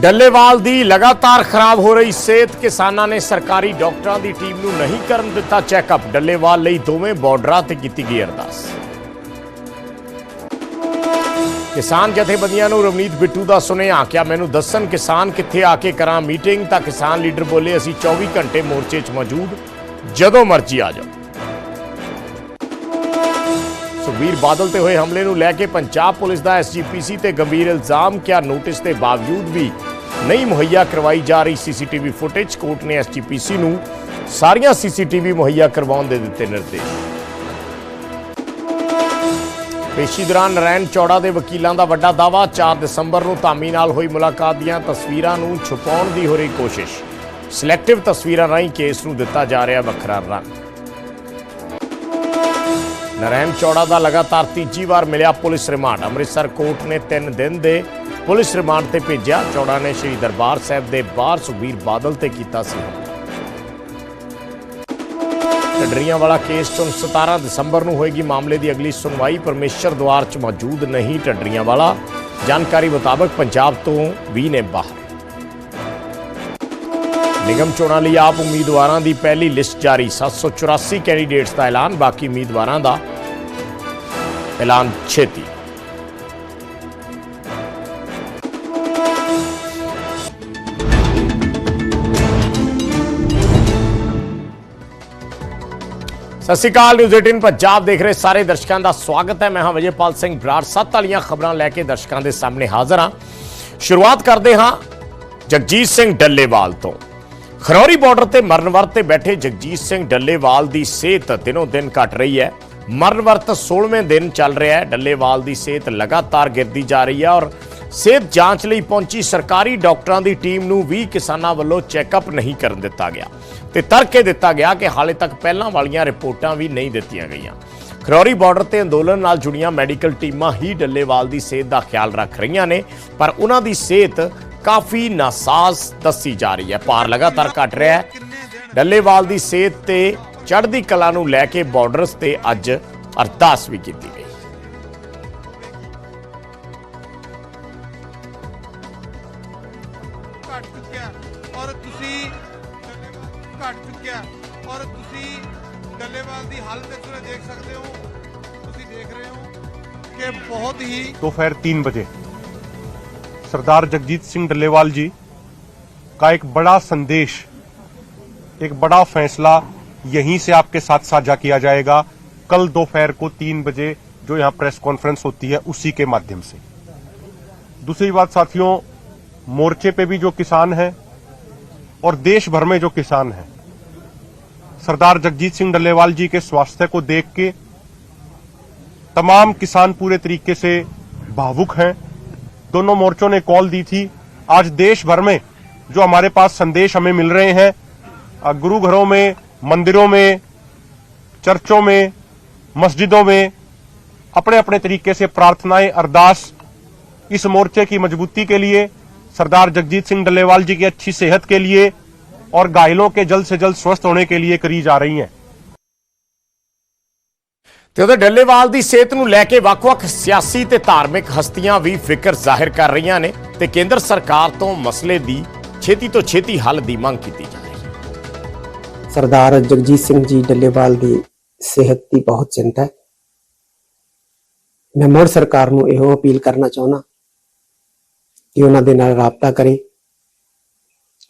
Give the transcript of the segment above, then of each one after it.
ਡੱਲੇਵਾਲ ਦੀ ਲਗਾਤਾਰ ਖਰਾਬ ਹੋ ਰਹੀ ਸਿਹਤ ਕਿਸਾਨਾਂ ਨੇ ਸਰਕਾਰੀ ਡਾਕਟਰਾਂ ਦੀ ਟੀਮ ਨੂੰ ਨਹੀਂ ਕਰਨ ਦਿੱਤਾ ਚੈੱਕਅਪ। ਡੱਲੇਵਾਲ ਲਈ ਦੋਵੇਂ ਬਾਰਡਰਾਂ ਤੇ ਕੀਤੀ ਗਈ ਅਰਦਾਸ। ਕਿਸਾਨ ਜਥੇਬੰਦੀਆਂ ਨੂੰ ਰਵਨੀਤ ਬਿੱਟੂ ਦਾ ਸੁਨੇਹਾ ਕਿਹਾ ਮੈਨੂੰ ਦੱਸਣ ਕਿਸਾਨ ਕਿੱਥੇ ਆ ਕੇ ਕਰਾਂ ਮੀਟਿੰਗ? ਤਾਂ ਕਿਸਾਨ ਲੀਡਰ ਬੋਲੇ, ਅਸੀਂ 24 ਘੰਟੇ ਮੋਰਚੇ 'ਚ ਮੌਜੂਦ, ਜਦੋਂ ਮਰਜ਼ੀ ਆ ਜਾਓ। ਸੁਖਬੀਰ ਬਾਦਲ ਤੇ ਹੋਏ ਹਮਲੇ ਨੂੰ ਲੈ ਕੇ ਪੰਜਾਬ ਪੁਲਿਸ ਦਾ ਐਸਜੀਪੀਸੀ ਤੇ ਗੰਭੀਰ ਇਲਜ਼ਾਮ ਕਿਹਾ ਨੋਟਿਸ ਦੇ ਬਾਵਜੂਦ ਵੀ ਨਹੀਂ ਮੁਹੱਈਆ ਕਰਵਾਈ ਜਾ ਰਹੀ ਸੀਸੀਟੀਵੀ ਫੁਟੇਜ, ਕੋਰਟ ਨੇ ਐਸਜੀਪੀਸੀ ਨੂੰ ਸਾਰੀਆਂ ਸੀਸੀਟੀਵੀ ਮੁਹੱਈਆ ਕਰਵਾਉਣ ਦੇ ਦਿੱਤੇ ਨਿਰਦੇਸ਼। ਪੇਸ਼ੀ ਦੌਰਾਨ ਨਰੈਣ ਚੌੜਾ ਦੇ ਵਕੀਲਾਂ ਦਾ ਵੱਡਾ ਦਾਵਾ 4 ਦਸੰਬਰ ਨੂੰ ਧਾਮੀ ਨਾਲ ਹੋਈ ਮੁਲਾਕਾਤ ਦੀਆਂ ਤਸਵੀਰਾਂ ਨੂੰ ਛੁਪਾਉਣ ਦੀ ਹੋ ਰਹੀ ਕੋਸ਼ਿਸ਼। ਸਿਲੈਕਟਿਵ ਤਸਵੀਰਾਂ ਰਾਹੀਂ ਕੇਸ ਨੂੰ ਦਿੱਤਾ ਜਾ ਰਿਹਾ ਵੱਖਰਾ ਰੰਗ। ਨਰੈਣ ਚੌੜਾ ਦਾ ਲਗਾਤਾਰ ਤੀਜੀ ਵਾਰ ਮਿਲਿਆ ਪੁਲਿਸ ਰਿਮਾਂਡ। ਅੰਮ੍ਰਿਤਸਰ ਕੋਰਟ ਨੇ 3 ਦਿਨ ਦੇ ਪੁਲਿਸ ਰਿਮਾਂਡ ਤੇ ਭੇਜਿਆ। ਚੌੜਾ ਨੇ ਸ੍ਰੀ ਦਰਬਾਰ ਸਾਹਿਬ ਦੇ ਬਾਹਰ ਸੁਖਬੀਰ ਬਾਦਲ ਤੇ ਕੀਤਾ ਸੀ। ਹਮਲਾ ਵਾਲਾ ਕੇਸ ਤੋਂ 17 ਦਸੰਬਰ ਨੂੰ ਹੋਏਗੀ ਮਾਮਲੇ ਦੀ ਅਗਲੀ ਸੁਣਵਾਈ। ਪਰਮੇਸ਼ਰ ਦੁਆਰ 'ਚ ਮੌਜੂਦ ਨਹੀਂ ਟੱਡਰੀਆਂ ਵਾਲਾ ਜਾਣਕਾਰੀ ਮੁਤਾਬਕ ਪੰਜਾਬ ਤੋਂ ਵੀ ਨੇ ਬਾਹਰ। ਨਿਗਮ ਚੋਣਾਂ ਲਈ ਆਪ ਉਮੀਦਵਾਰਾਂ ਦੀ ਪਹਿਲੀ ਲਿਸਟ ਜਾਰੀ। 784 ਕੈਂਡੀਡੇਟਸ ਦਾ ਐਲਾਨ। ਬਾਕੀ ਉਮੀਦਵਾਰਾਂ ਦਾ ਐਲਾਨ ਛੇਤੀ ਸਤਿ ਸ਼੍ਰੀ ਅਕਾਲ ਨਿਊਜ਼ 18 ਪੰਜਾਬ ਦੇਖ ਰਹੇ ਸਾਰੇ ਦਰਸ਼ਕਾਂ ਦਾ ਸਵਾਗਤ ਹੈ ਮੈਂ ਹਾਂ ਵਿਜੇਪਾਲ ਸਿੰਘ ਬਰਾੜ ਸੱਤ ਵਾਲੀਆਂ ਖਬਰਾਂ ਲੈ ਕੇ ਦਰਸ਼ਕਾਂ ਦੇ ਸਾਹਮਣੇ ਹਾਜ਼ਰ ਹਾਂ ਸ਼ੁਰੂਆਤ ਕਰਦੇ ਹਾਂ ਜਗਜੀਤ ਸਿੰਘ ਡੱਲੇਵਾਲ ਤੋਂ ਖਰੌਰੀ ਬਾਰਡਰ ਤੇ ਮਰਨ ਵਰਤ ਤੇ ਬੈਠੇ ਜਗਜੀਤ ਸਿੰਘ ਡੱਲੇਵਾਲ ਦੀ ਸਿਹਤ ਦਿਨੋਂ ਦਿਨ ਘਟ ਰਹੀ ਹੈ ਮਰਨ ਵਰਤ 16ਵੇਂ ਦਿਨ ਚੱਲ ਰਿਹਾ ਹੈ। ਡੱਲੇਵਾਲ ਦੀ ਸਿਹਤ ਲਗਾਤਾਰ ਗਿਰਦੀ ਜਾ ਰਹੀ ਹੈ ਔਰ ਸਿਹਤ ਜਾਂਚ ਲਈ ਪਹੁੰਚੀ ਸਰਕਾਰੀ ਡਾਕਟਰਾਂ ਦੀ ਟੀਮ ਨੂੰ ਵੀ ਕਿਸਾਨਾਂ ਵੱਲੋਂ ਚੈੱਕਅਪ ਨਹੀਂ ਕਰਨ ਦਿੱਤਾ ਗਿਆ। ਤੇ ਤਰਕੇ ਦਿੱਤਾ ਗਿਆ ਕਿ ਹਾਲੇ ਤੱਕ ਪਹਿਲਾਂ ਵਾਲੀਆਂ ਰਿਪੋਰਟਾਂ ਵੀ ਨਹੀਂ ਦਿੱਤੀਆਂ ਗਈਆਂ। ਖਰੌਰੀ ਬਾਰਡਰ ਤੇ ਅੰਦੋਲਨ ਨਾਲ ਜੁੜੀਆਂ ਮੈਡੀਕਲ ਟੀਮਾਂ ਹੀ ਡੱਲੇਵਾਲ ਦੀ ਸਿਹਤ ਦਾ ਖਿਆਲ ਰੱਖ ਰਹੀਆਂ ਨੇ, ਪਰ ਉਹਨਾਂ ਦੀ ਸਿਹਤ ਕਾਫੀ ਨਾਸਾਜ਼ ਦੱਸੀ ਜਾ ਰਹੀ ਹੈ। ਭਾਰ ਲਗਾਤਾਰ ਘਟ ਰਿਹਾ ਹੈ। ਡੱਲੇਵਾਲ ਦੀ ਸਿਹਤ ਤੇ ਚੜ੍ਹਦੀ ਕਲਾ ਨੂੰ ਲੈ ਕੇ ਬਾਰਡਰਸ ਤੇ ਅੱਜ ਅਰਦਾਸ ਵੀ ਕੀਤੀ ਗਈ ਘਟ ਚੁੱਕਿਆ ਔਰ ਤੁਸੀਂ ਘਟ ਚੁੱਕਿਆ ਔਰ ਤੁਸੀਂ ਡੱਲੇਵਾਲ ਦੀ ਹਾਲਤ ਇਸ ਵੇਲੇ ਦੇਖ ਸਕਦੇ ਹੋ ਤੁਸੀਂ ਦੇਖ ਰਹੇ ਹੋ ਕਿ ਬਹੁਤ ਹੀ दोपहर तीन बजे सरदार जगजीत सिंह डल्लेवाल जी का एक बड़ा संदेश एक बड़ा फैसला यहीं से आपके साथ साझा किया जाएगा। कल दोपहर को तीन बजे जो यहाँ प्रेस कॉन्फ्रेंस होती है, उसी के माध्यम से। दूसरी बात साथियों, मोर्चे पे भी जो किसान हैं और देश भर में जो किसान हैं, सरदार जगजीत सिंह डल्लेवाल जी के स्वास्थ्य को देख के तमाम किसान पूरे तरीके से भावुक हैं। दोनों मोर्चों ने कॉल दी थी। आज देश भर में जो हमारे पास संदेश हमें मिल रहे हैं गुरु घरों में मंदिरों में चर्चों में मस्जिदों में अपने अपने तरीके से प्रार्थनाएं अरदास इस मोर्चे की मजबूती के लिए सरदार जगजीत सिंह डल्लेवाल जी की अच्छी सेहत के लिए और घायलों के जल्द से जल्द स्वस्थ होने के लिए करी जा रही हैं ਤੇ ਉਹਦੇ ਡੱਲੇਵਾਲ ਦੀ ਸਿਹਤ ਨੂੰ ਲੈ ਕੇ ਵੱਖ-ਵੱਖ ਸਿਆਸੀ ਤੇ ਧਾਰਮਿਕ ਹਸਤੀਆਂ ਵੀ ਫਿਕਰ ਜ਼ਾਹਿਰ ਕਰ ਰਹੀਆਂ ਨੇ ਤੇ ਕੇਂਦਰ ਸਰਕਾਰ ਤੋਂ ਮਸਲੇ ਦੀ ਛੇਤੀ ਤੋਂ ਛੇਤੀ ਹੱਲ ਦੀ ਮੰਗ ਕੀਤੀ ਜਾ ਰਹੀ ਹੈ ਸਰਦਾਰ ਜਗਜੀਤ ਸਿੰਘ ਜੀ ਡੱਲੇਵਾਲ ਦੀ ਸਿਹਤ ਦੀ ਬਹੁਤ ਚਿੰਤਾ ਹੈ। ਮੈਂ ਮੋੜ ਸਰਕਾਰ ਨੂੰ ਇਹੋ ਅਪੀਲ ਕਰਨਾ ਚਾਹੁੰਦਾ ਕਿ ਉਹਨਾਂ ਦੇ ਨਾਲ ਰਾਬਤਾ ਕਰੇ,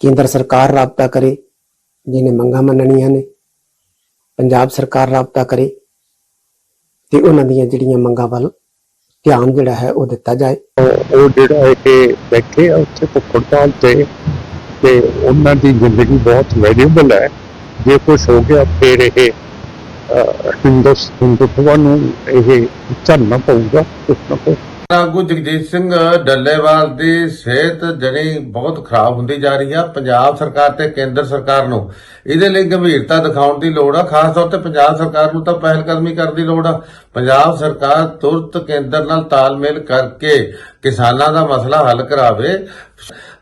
ਕੇਂਦਰ ਸਰਕਾਰ ਰਾਬਤਾ ਕਰੇ, ਜਿਹਨੇ ਮੰਗਾਂ ਮੰਨਣੀਆਂ ਨੇ, ਪੰਜਾਬ ਸਰਕਾਰ ਰਾਬਤਾ ਕਰੇ ਤੇ ਉਹਨਾਂ ਦੀਆਂ ਜਿਹੜੀਆਂ ਮੰਗਾਂ ਵੱਲ ਧਿਆਨ ਜਿਹੜਾ ਹੈ ਉਹ ਦਿੱਤਾ ਜਾਏ। ਉਹ ਜਿਹੜਾ ਹੈ ਕਿ ਬੈਠੇ ਆ ਉੱਥੇ ਭੁੱਖ ਤੇ ਤੇ ਉਹਨਾਂ ਦੀ ਜ਼ਿੰਦਗੀ ਬਹੁਤ ਵੈਲਿਊਬਲ ਹੈ। ਜੇ ਕੁਝ ਹੋ ਗਿਆ, ਫਿਰ ਇਹ ਹਿੰਦੁਸ ਹਿੰਦੁਤਵਾ ਨੂੰ ਇਹ ਝੱਲਣਾ ਪਊਗਾ, ਕੁਛ ਨਾ ਕੁਛ। ਆਗੂ ਜਗਜੀਤ ਸਿੰਘ ਡੱਲੇਵਾਲ ਦੀ ਸਿਹਤ ਜਿਹੜੀ ਬਹੁਤ ਖਰਾਬ ਹੁੰਦੀ ਜਾ ਰਹੀ ਆ। ਪੰਜਾਬ ਸਰਕਾਰ ਤੇ ਕੇਂਦਰ ਸਰਕਾਰ ਨੂੰ ਇਹਦੇ ਲਈ ਗੰਭੀਰਤਾ ਦਿਖਾਉਣ ਦੀ ਲੋੜ ਆ। ਖਾਸ ਤੌਰ ਤੇ ਪੰਜਾਬ ਸਰਕਾਰ ਨੂੰ ਤਾਂ ਪਹਿਲ ਕਦਮੀ ਕਰਨ ਦੀ ਲੋੜ ਆ। ਪੰਜਾਬ ਸਰਕਾਰ ਤੁਰਤ ਕੇਂਦਰ ਨਾਲ ਤਾਲਮੇਲ ਕਰਕੇ ਕਿਸਾਨਾਂ ਦਾ ਮਸਲਾ ਹੱਲ ਕਰਾਵੇ।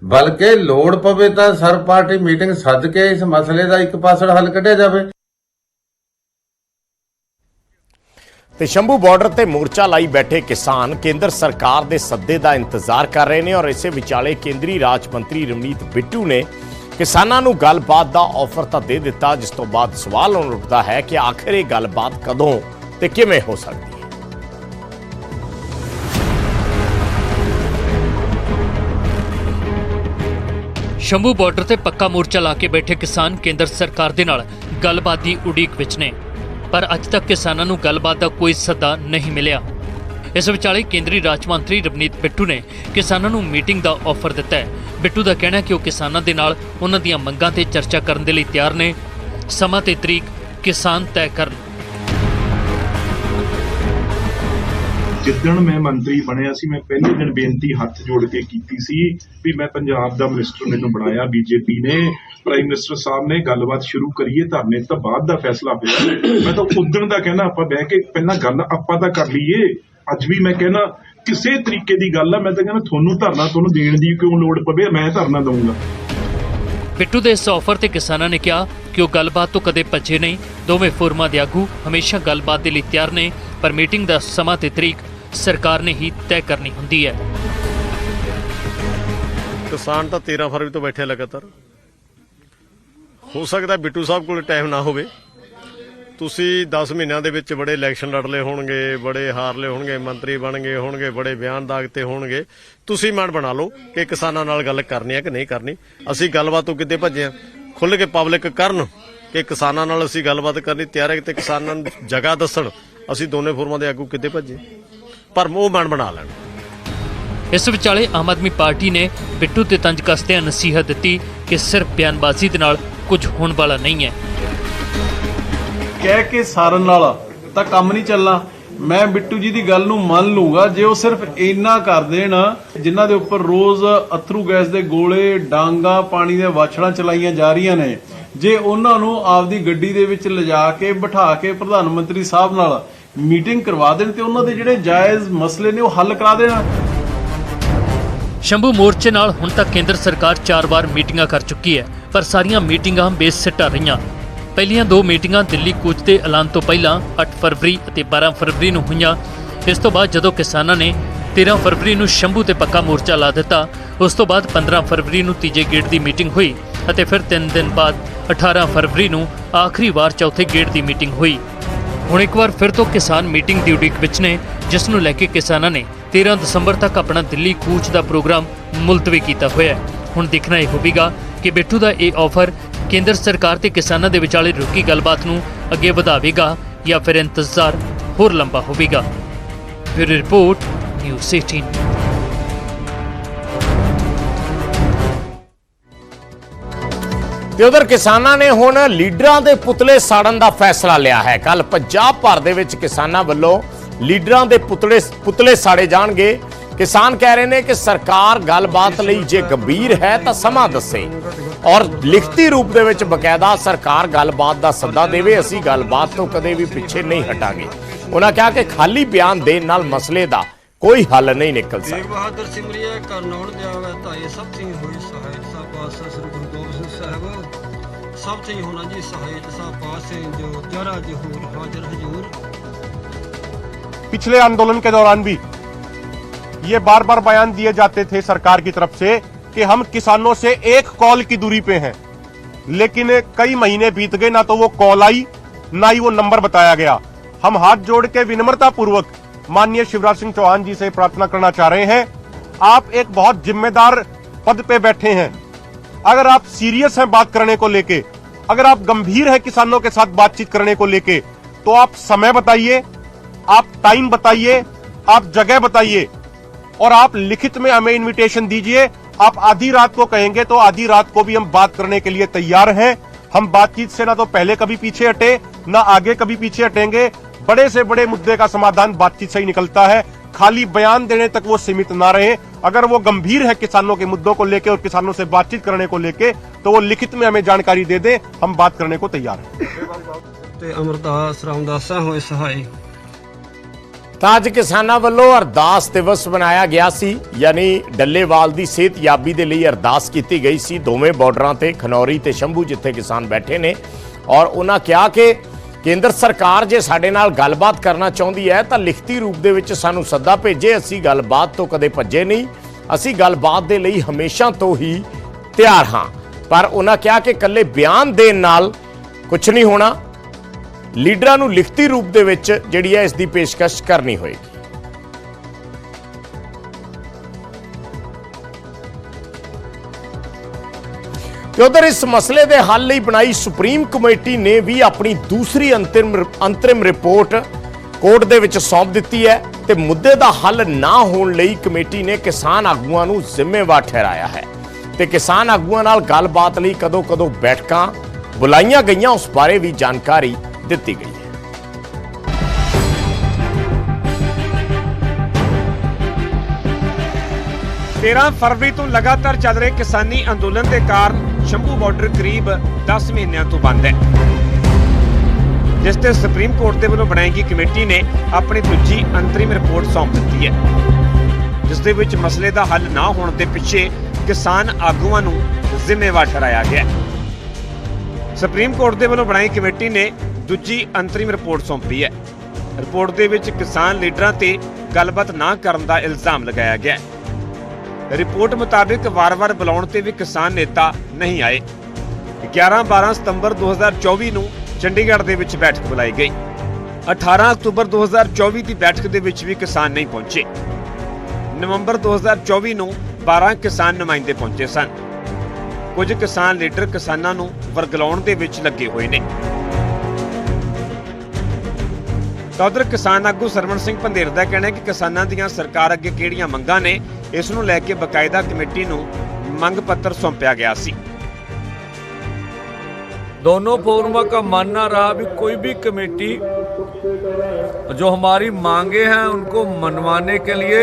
ਬਲਕਿ ਲੋੜ ਪਵੇ ਤਾਂ ਸਰਬ ਪਾਰਟੀ ਮੀਟਿੰਗ ਸੱਦ ਕੇ ਇਸ ਮਸਲੇ ਦਾ ਇੱਕ ਪਾਸੜ ਹੱਲ ਕੱਢਿਆ ਜਾਵੇ। ਤੇ ਸ਼ੰਭੂ ਬਾਰਡਰ ਤੇ ਮੋਰਚਾ ਲਾਈ ਬੈਠੇ ਕਿਸਾਨ ਕੇਂਦਰ ਸਰਕਾਰ ਦੇ ਸੱਦੇ ਦਾ ਇੰਤਜ਼ਾਰ ਕਰ ਰਹੇ ਨੇ ਔਰ ਇਸੇ ਵਿਚਾਲੇ ਕੇਂਦਰੀ ਰਾਜ ਮੰਤਰੀ ਰਮਨੀਤ ਬਿੱਟੂ ਨੇ ਕਿਸਾਨਾਂ ਨੂੰ ਗੱਲਬਾਤ ਦਾ ਆਫਰ ਤਾਂ ਦੇ ਦਿੱਤਾ, ਜਿਸ ਤੋਂ ਬਾਅਦ ਸਵਾਲ ਹੁਣ ਉੱਠਦਾ ਹੈ ਕਿ ਆਖਿਰ ਇਹ ਗੱਲਬਾਤ ਕਦੋਂ ਤੇ ਕਿਵੇਂ ਹੋ ਸਕਦੀ ਸ਼ੰਭੂ ਬਾਰਡਰ ਤੇ ਪੱਕਾ ਮੋਰਚਾ ਲਾ ਕੇ ਬੈਠੇ ਕਿਸਾਨ ਕੇਂਦਰ ਸਰਕਾਰ ਦੇ ਨਾਲ ਗੱਲਬਾਤ ਦੀ ਉਡੀਕ ਵਿੱਚ ਨੇ। ਪਰ ਅੱਜ ਤੱਕ ਕਿਸਾਨਾਂ ਨੂੰ ਗੱਲਬਾਤ ਦਾ ਕੋਈ ਸੱਦਾ ਨਹੀਂ ਮਿਲਿਆ। ਇਸ ਵਿਚਾਲੇ ਕੇਂਦਰੀ ਰਾਜ ਮੰਤਰੀ ਰਵਨੀਤ ਬਿੱਟੂ ਨੇ ਕਿਸਾਨਾਂ ਨੂੰ ਮੀਟਿੰਗ ਦਾ ਆਫਰ ਦਿੱਤਾ ਹੈ। ਬਿੱਟੂ ਦਾ ਕਹਿਣਾ ਹੈ ਕਿ ਉਹ ਕਿਸਾਨਾਂ ਦੇ ਨਾਲ ਉਹਨਾਂ ਦੀਆਂ ਮੰਗਾਂ ਤੇ ਚਰਚਾ ਕਰਨ ਦੇ ਲਈ ਤਿਆਰ ਨੇ। ਸਮਾਂ ਤੇ ਤਰੀਕ ਕਿਸਾਨ ਤੈਅ ਕਰਨ। ਜਿੱਦਣ ਮੈਂ ਮੰਤਰੀ ਬਣਿਆ ਸੀ, ਮੈਂ ਪਹਿਲੇ ਦਿਨ ਬੇਨਤੀ ਹੱਥ ਜੋੜ ਕੇ ਕੀਤੀ ਸੀ ਵੀ ਮੈਂ ਪੰਜਾਬ ਦਾ ਮਿਨਿਸਟਰ ਮੈਨੂੰ ਬਣਾਇਆ, ਬੀਜੇਪੀ ਨੇ ਪ੍ਰਾਈਮ ਮਿਨਿਸਟਰ ਸਾਹਿਬ ਨੇ ਗੱਲਬਾਤ ਸ਼ੁਰੂ ਕਰੀਏ, ਧਰਨੇ ਤੋਂ ਬਾਅਦ ਦਾ ਫੈਸਲਾ ਹੋਇਆ। ਮੈਂ ਤਾਂ ਉਦਣ ਦਾ ਕਹਿਣਾ, ਆਪਾਂ ਬਹਿ ਕੇ ਪਹਿਲਾਂ ਗੱਲ ਆਪਾਂ ਤਾਂ ਕਰ ਲਈਏ। ਅੱਜ ਵੀ ਮੈਂ ਕਹਿਣਾ, ਕਿਸੇ ਤਰੀਕੇ ਦੀ ਗੱਲ ਆ, ਮੈਂ ਤਾਂ ਕਹਿੰਦਾ ਤੁਹਾਨੂੰ ਧਰਨਾ ਤੁਹਾਨੂੰ ਦੇਣ ਦੀ ਕਿਉਂ ਲੋੜ ਪਵੇ, ਮੈਂ ਧਰਨਾ ਦਊਂਗਾ। ਬਿੱਟੂ ਦੇ ਇਸ ਆਫਰ ਤੇ ਕਿਸਾਨਾਂ ਨੇ ਕਿਹਾ ਕਿ ਉਹ ਗੱਲਬਾਤ ਤੋਂ ਕਦੇ ਭੱਜੇ ਨਹੀਂ। ਦੋਵੇਂ ਫੋਰਮਾਂ ਦੇ ਆਗੂ ਹਮੇਸ਼ਾ ਗੱਲਬਾਤ ਦੇ ਲਈ ਤਿਆਰ ਨੇ, ਪਰ ਮੀਟਿੰਗ ਦਾ ਸਮਾਂ ਤੇ ਤਰੀਕ ਸਰਕਾਰ ਨੇ ਹੀ ਤੈਅ ਕਰਨੀ ਹੁੰਦੀ ਹੈ। ਕਿਸਾਨ ਤਾਂ 13 ਫਰਵਰੀ ਤੋਂ ਬੈਠੇ ਲਗਾਤਾਰ। ਹੋ ਸਕਦਾ ਬਿੱਟੂ ਸਾਹਿਬ ਕੋਲ ਟਾਈਮ ਨਾ ਹੋਵੇ। ਤੁਸੀਂ 10 ਮਹੀਨਿਆਂ ਦੇ ਵਿੱਚ ਬੜੇ ਇਲੈਕਸ਼ਨ ਲੜ ਲਏ ਹੋਣਗੇ, ਬੜੇ ਹਾਰ ਲਏ ਹੋਣਗੇ, ਮੰਤਰੀ ਬਣ ਗਏ ਹੋਣਗੇ, ਬੜੇ ਬਿਆਨ ਦਾਗਤੇ ਹੋਣਗੇ। ਤੁਸੀਂ ਮਨ ਬਣਾ ਲਓ ਕਿ ਕਿਸਾਨਾਂ ਨਾਲ ਗੱਲ ਕਰਨੀ ਹੈ ਕਿ ਨਹੀਂ ਕਰਨੀ। ਅਸੀਂ ਗੱਲਬਾਤ ਤੋਂ ਕਿਤੇ ਭੱਜੇ ਆ ਖੁੱਲ ਕੇ ਪਬਲਿਕ ਕਰਨ ਕਿ ਕਿਸਾਨਾਂ ਨਾਲ ਅਸੀਂ ਗੱਲਬਾਤ ਕਰਨੀ, ਤਿਆਰ ਹੈ ਤੇ ਕਿਸਾਨਾਂ ਨੂੰ ਜਗ੍ਹਾ ਦੱਸਣ। ਅਸੀਂ ਦੋਨੇ ਫੋਰਮਾਂ ਦੇ ਆਗੂ ਕਿਤੇ ਭੱਜੇ? ਪਰ ਉਹ ਮਨ ਬਣਾ ਲੈਣ। ਇਸ ਵਿਚਾਲੇ ਆਮ ਆਦਮੀ ਪਾਰਟੀ ਨੇ ਬਿੱਟੂ ਤੇ ਤੰਜ ਕਸਦਿਆਂ ਨਸੀਹਤ ਦਿੱਤੀ ਕਿ ਸਿਰਫ ਬਿਆਨਬਾਜ਼ੀ ਦੇ ਨਾਲ ਕੁਝ ਹੋਣ ਵਾਲਾ ਨਹੀਂ ਹੈ। ਕਹਿ ਕੇ ਸਾਰਨ ਨਾਲ ਤਾਂ ਕੰਮ ਨਹੀਂ ਚੱਲਣਾ। ਮੈਂ ਬਿੱਟੂ ਜੀ ਦੀ ਗੱਲ ਨੂੰ ਮੰਨ ਲੂੰਗਾ ਜੇ ਉਹ ਸਿਰਫ ਇੰਨਾ ਕਰ ਦੇਣ ਜਿਨ੍ਹਾਂ ਦੇ ਉੱਪਰ ਰੋਜ਼ ਅਥਰੂ ਗੈਸ ਦੇ ਗੋਲੇ ਡਾਂਗਾ ਪਾਣੀ ਦੇ ਵਾਛੜਾਂ ਚਲਾਈਆਂ ਜਾ ਰਹੀਆਂ ਨੇ ਜੇ ਉਹਨਾਂ ਨੂੰ ਆਪਦੀ ਗੱਡੀ ਦੇ ਵਿੱਚ ਲਿਜਾ ਕੇ ਬਿਠਾ ਕੇ ਪ੍ਰਧਾਨ ਮੰਤਰੀ ਸਾਹਿਬ ਨਾਲ ਮੀਟਿੰਗ ਕਰਵਾ ਦੇਣ ਤੇ ਉਹਨਾਂ ਦੇ ਜਿਹੜੇ ਜਾਇਜ਼ ਮਸਲੇ ਨੇ ਉਹ ਹੱਲ ਕਰਾ ਦੇਣ। ਸ਼ੰਭੂ ਮੋਰਚੇ ਨਾਲ ਹੁਣ ਤੱਕ ਕੇਂਦਰ ਸਰਕਾਰ 4 ਵਾਰ ਮੀਟਿੰਗਾਂ ਕਰ ਚੁੱਕੀ ਹੈ, ਪਰ ਸਾਰੀਆਂ ਮੀਟਿੰਗਾਂ ਬੇਸਿੱਟਾ ਰਹੀਆਂ। ਪਹਿਲੀਆਂ ਦੋ ਮੀਟਿੰਗਾਂ ਦਿੱਲੀ ਕੂਚ ਦੇ ਐਲਾਨ ਤੋਂ ਪਹਿਲਾਂ 8 ਫਰਵਰੀ ਅਤੇ 12 ਫਰਵਰੀ ਨੂੰ ਹੋਈਆਂ। ਇਸ ਤੋਂ ਬਾਅਦ ਜਦੋਂ ਕਿਸਾਨਾਂ ਨੇ 13 ਫਰਵਰੀ ਨੂੰ ਸ਼ੰਭੂ ਤੇ ਪੱਕਾ ਮੋਰਚਾ ਲਾ ਦਿੱਤਾ, ਉਸ ਤੋਂ ਬਾਅਦ 15 ਫਰਵਰੀ ਨੂੰ ਤੀਜੇ ਗੇੜ ਦੀ ਮੀਟਿੰਗ ਹੋਈ ਅਤੇ ਫਿਰ 3 ਦਿਨ ਬਾਅਦ 18 ਫਰਵਰੀ ਨੂੰ ਆਖਰੀ ਵਾਰ ਚੌਥੇ ਗੇੜ ਦੀ ਮੀਟਿੰਗ ਹੋਈ। ਹੁਣ ਇੱਕ ਵਾਰ ਫਿਰ ਤੋਂ ਕਿਸਾਨ ਮੀਟਿੰਗ ਦੀ ਉਡੀਕ ਵਿੱਚ ਨੇ, ਜਿਸ ਨੂੰ ਲੈ ਕੇ ਕਿਸਾਨਾਂ ਨੇ 13 ਦਸੰਬਰ ਤੱਕ ਆਪਣਾ ਦਿੱਲੀ ਕੂਚ ਦਾ ਪ੍ਰੋਗਰਾਮ ਮੁਲਤਵੀ ਕੀਤਾ ਹੋਇਆ ਹੈ। ਹੁਣ ਦੇਖਣਾ ਇਹ ਹੋਵੇਗਾ ਕਿ ਬਿੱਟੂ ਦਾ ਇਹ ਆਫਰ ਕੇਂਦਰ ਸਰਕਾਰ ਤੇ ਕਿਸਾਨਾਂ ਦੇ ਵਿਚਾਲੇ ਰੁਕੀ ਗੱਲਬਾਤ ਨੂੰ ਅੱਗੇ ਵਧਾਵੇਗਾ ਜਾਂ ਫਿਰ ਇੰਤਜ਼ਾਰ ਹੋਰ ਲੰਬਾ ਹੋਵੇਗਾ। ਫਿਰ ਰਿਪੋਰਟ, ਨਿਊਜ਼ 18 ਤੇ ਉਧਰ ਕਿਸਾਨਾਂ ਨੇ ਹੁਣ ਲੀਡਰਾਂ ਦੇ ਪੁਤਲੇ ਸਾੜਨ ਦਾ ਫੈਸਲਾ ਲਿਆ ਹੈ। ਕੱਲ ਪੰਜਾਬ ਭਰ ਦੇ ਵਿੱਚ ਕਿਸਾਨਾਂ ਵੱਲੋਂ ਲੀਡਰਾਂ ਦੇ ਪੁਤਲੇ ਪੁਤਲੇ ਸਾੜੇ ਜਾਣਗੇ। ਕਿਸਾਨ ਕਹਿ ਰਹੇ ਨੇ ਕਿ ਸਰਕਾਰ ਗੱਲਬਾਤ ਲਈ ਜੇ ਗੰਭੀਰ ਹੈ ਤਾਂ ਸਮਾਂ ਦੱਸੇ। ਔਰ ਲਿਖਤੀ ਰੂਪ ਦੇ ਵਿੱਚ ਬਕਾਇਦਾ ਸਰਕਾਰ ਗੱਲਬਾਤ ਦਾ ਸੱਦਾ ਦੇਵੇ, ਅਸੀਂ ਗੱਲਬਾਤ ਤੋਂ ਕਦੇ ਵੀ ਪਿੱਛੇ ਨਹੀਂ ਹਟਾਂਗੇ। ਉਹਨਾਂ ਕਿਹਾ ਕਿ ਖਾਲੀ ਬਿਆਨ ਦੇਣ ਨਾਲ ਮਸਲੇ ਦਾ ਕੋਈ ਹੱਲ ਨਹੀਂ ਨਿਕਲ ਤੇਗ ਸਕਦਾ ਬਹਾਦਰ ਸਿਮਰਿਆ ਕਰਨੌੜ ਜਾਵੇ ਧਾਏ ਸਭ ਸਿੰਘ ਹੋਈ, ਸਹਾਇਤ ਸਾ ਪਾਤਸ਼ਾਹ ਸਾਹਿਬ ਸਭ ਸਿੰਘ ਹੋਣਾ ਜੀ ਸਹਾਇਤ ਸਾ ਪਾਤਸ਼ਾਹ ਜੋ ਜਰਾ ਜਹੂਰ ਹਾਜ਼ਰ ਹਜੂਰ पिछले आंदोलन के दौरान भी ये बार बार बयान दिए जाते थे सरकार की तरफ से कि हम किसानों से एक कॉल की दूरी पे हैं लेकिन कई महीने बीत गए ना तो वो कॉल आई ना ही वो नंबर बताया गया हम हाथ जोड़ के विनम्रता पूर्वक माननीय शिवराज सिंह चौहान जी से प्रार्थना करना चाह रहे हैं आप एक बहुत जिम्मेदार पद पे बैठे हैं अगर आप सीरियस हैं बात करने को लेके, अगर आप गंभीर हैं किसानों के साथ बातचीत करने को लेके तो आप समय बताइए, आप टाइम बताइए, आप जगह बताइए, और आप लिखित में हमें इनविटेशन दीजिए। आप आधी रात को कहेंगे तो आधी रात को भी हम बात करने के लिए तैयार हैं। हम बातचीत से ना तो पहले कभी पीछे हटे, ना आगे कभी पीछे हटेंगे। बड़े से बड़े मुद्दे का समाधान बातचीत से ही निकलता है। खाली बयान देने तक वो सीमित ना रहे अगर वो गंभीर है किसानों के मुद्दों को लेके और किसानों से बातचीत करने को लेके तो वो लिखित में हमें जानकारी दे दे हम बात करने को तैयार हैं ਤੇ ਅਮਰਦਾਸ ਰਾਮਦਾਸਾਂ ਹੋਏ ਸਹਾਈ ਤਾਂ ਅੱਜ ਕਿਸਾਨਾਂ ਵੱਲੋਂ ਅਰਦਾਸ ਦਿਵਸ ਬਣਾਇਆ ਗਿਆ ਸੀ ਯਾਨੀ ਡੱਲੇਵਾਲ ਦੀ ਸਿਹਤਯਾਬੀ ਦੇ ਲਈ ਅਰਦਾਸ ਕੀਤੀ ਗਈ ਸੀ ਦੋਵੇਂ ਬਾਰਡਰਾਂ ਤੇ ਖਨੌਰੀ ਤੇ ਸ਼ੰਭੂ ਜਿੱਥੇ ਕਿਸਾਨ ਬੈਠੇ ਨੇ ਔਰ ਉਹਨਾਂ ਕਿਹਾ ਕਿ ਕੇਂਦਰ ਸਰਕਾਰ ਜੇ ਸਾਡੇ ਨਾਲ ਗੱਲਬਾਤ ਕਰਨਾ ਚਾਹੁੰਦੀ ਹੈ, ਤਾਂ ਲਿਖਤੀ ਰੂਪ ਦੇ ਵਿੱਚ ਸਾਨੂੰ ਸੱਦਾ ਭੇਜੇ, ਅਸੀਂ ਗੱਲਬਾਤ ਤੋਂ ਕਦੇ ਭੱਜੇ ਨਹੀਂ। ਅਸੀਂ ਗੱਲਬਾਤ ਦੇ ਲਈ ਹਮੇਸ਼ਾ ਤੋਂ ਹੀ ਤਿਆਰ ਹਾਂ। ਪਰ ਉਹਨਾਂ ਕਿਹਾ ਕਿ ਇਕੱਲੇ ਬਿਆਨ ਦੇਣ ਨਾਲ ਕੁਝ ਨਹੀਂ ਹੋਣਾ। ਲੀਡਰਾਂ ਨੂੰ ਲਿਖਤੀ ਰੂਪ ਦੇ ਵਿੱਚ ਜਿਹੜੀ ਹੈ, ਇਸ ਦੀ ਪੇਸ਼ਕਸ਼ ਕਰਨੀ ਹੋਏਗੀ। ਤੇ ਉਧਰ ਇਸ ਮਸਲੇ ਦੇ ਹੱਲ ਲਈ ਬਣਾਈ ਸੁਪਰੀਮ ਕਮੇਟੀ ਨੇ ਵੀ ਆਪਣੀ ਦੂਸਰੀ ਅੰਤਰਿਮ ਅੰਤਰਿਮ ਰਿਪੋਰਟ ਕੋਰਟ ਦੇ ਵਿੱਚ ਸੌਂਪ ਦਿੱਤੀ ਹੈ ਤੇ ਮੁੱਦੇ ਦਾ ਹੱਲ ਨਾ ਹੋਣ ਲਈ ਕਮੇਟੀ ਨੇ ਕਿਸਾਨ ਆਗੂਆਂ ਨੂੰ ਜ਼ਿੰਮੇਵਾਰ ਠਹਿਰਾਇਆ ਹੈ। ਤੇ ਕਿਸਾਨ ਆਗੂਆਂ ਨਾਲ ਗੱਲਬਾਤ ਲਈ ਕਦੋਂ-ਕਦੋਂ ਬੈਠਕਾਂ ਬੁਲਾਈਆਂ ਗਈਆਂ, ਉਸ ਬਾਰੇ ਵੀ ਜਾਣਕਾਰੀ ਦਿੱਤੀ ਗਈ ਹੈ। 13 ਫਰਵਰੀ ਤੋਂ ਲਗਾਤਾਰ ਚੱਲ ਰਹੇ ਕਿਸਾਨੀ ਅੰਦੋਲਨ ਦੇ ਕਾਰਨ ਸ਼ੰਭੂ ਬਾਰਡਰ ਕਰੀਬ 10 ਮਹੀਨਿਆਂ ਤੋਂ ਬੰਦ ਹੈ। ਜਿਸ ਤੇ ਸੁਪਰੀਮ ਕੋਰਟ ਦੇ ਵੱਲੋਂ ਬਣਾਈ ਗਈ ਕਮੇਟੀ ਨੇ ਆਪਣੀ ਦੂਜੀ ਅੰਤਰਿਮ ਰਿਪੋਰਟ ਸੌਂਪ ਦਿੱਤੀ ਹੈ। ਜਿਸ ਦੇ ਵਿੱਚ ਮਸਲੇ ਦਾ ਹੱਲ ਨਾ ਹੋਣ ਦੇ ਪਿੱਛੇ ਕਿਸਾਨ ਆਗੂਆਂ ਨੂੰ ਜ਼ਿੰਮੇਵਾਰ ਠਹਿਰਾਇਆ ਗਿਆ ਸੁਪਰੀਮ ਕੋਰਟ ਦੇ ਵੱਲੋਂ ਬਣਾਈ ਕਮੇਟੀ ਨੇ ਦੂਜੀ ਅੰਤਰਿਮ ਰਿਪੋਰਟ ਸੌਂਪੀ ਹੈ। ਰਿਪੋਰਟ ਦੇ ਵਿੱਚ ਕਿਸਾਨ ਲੀਡਰਾਂ ਤੇ ਗੱਲਬਾਤ ਨਾ ਕਰਨ ਦਾ ਇਲਜ਼ਾਮ ਲਗਾਇਆ ਗਿਆ ਹੈ। ਰਿਪੋਰਟ ਮੁਤਾਬਿਕ ਵਾਰ-ਵਾਰ ਬੁਲਾਉਣ ਤੇ ਵੀ ਕਿਸਾਨ ਨੇਤਾ ਨਹੀਂ ਆਏ। 11-12 ਸਤੰਬਰ 2024 ਨੂੰ ਚੰਡੀਗੜ੍ਹ ਦੇ ਵਿੱਚ ਬੈਠਕ ਬੁਲਾਈ ਗਈ। 18 ਅਕਤੂਬਰ 2024 ਦੀ ਬੈਠਕ ਦੇ ਵਿੱਚ ਵੀ ਕਿਸਾਨ ਨਹੀਂ ਪਹੁੰਚੇ। ਨਵੰਬਰ 2024 ਨੂੰ 12 ਕਿਸਾਨ ਨੁਮਾਇੰਦੇ ਪਹੁੰਚੇ ਸਨ। ਕੁਝ ਕਿਸਾਨ ਲੀਡਰ ਕਿਸਾਨਾਂ ਨੂੰ ਵਰਗਲਾਉਣ ਦੇ ਵਿੱਚ ਲੱਗੇ ਹੋਏ ਨੇ। ਤਾਂ ਉਧਰ ਕਿਸਾਨ ਆਗੂ ਸਰਵਣ ਸਿੰਘ ਪੰਧੇਰ ਦਾ ਕਹਿਣਾ ਹੈ ਕਿ ਕਿਸਾਨਾਂ ਦੀਆਂ ਸਰਕਾਰ ਅੱਗੇ ਕਿਹੜੀਆਂ ਮੰਗਾਂ ਨੇ ਇਸ ਨੂੰ ਲੈ ਕੇ ਬਕਾਇਦਾ ਕਮੇਟੀ ਨੂੰ ਮੰਗ ਪੱਤਰ ਸੌਂਪਿਆ ਗਿਆ ਸੀ दोनों फोरमों का मानना रहा भी कोई भी कमेटी जो हमारी मांगे हैं उनको मनवाने के लिए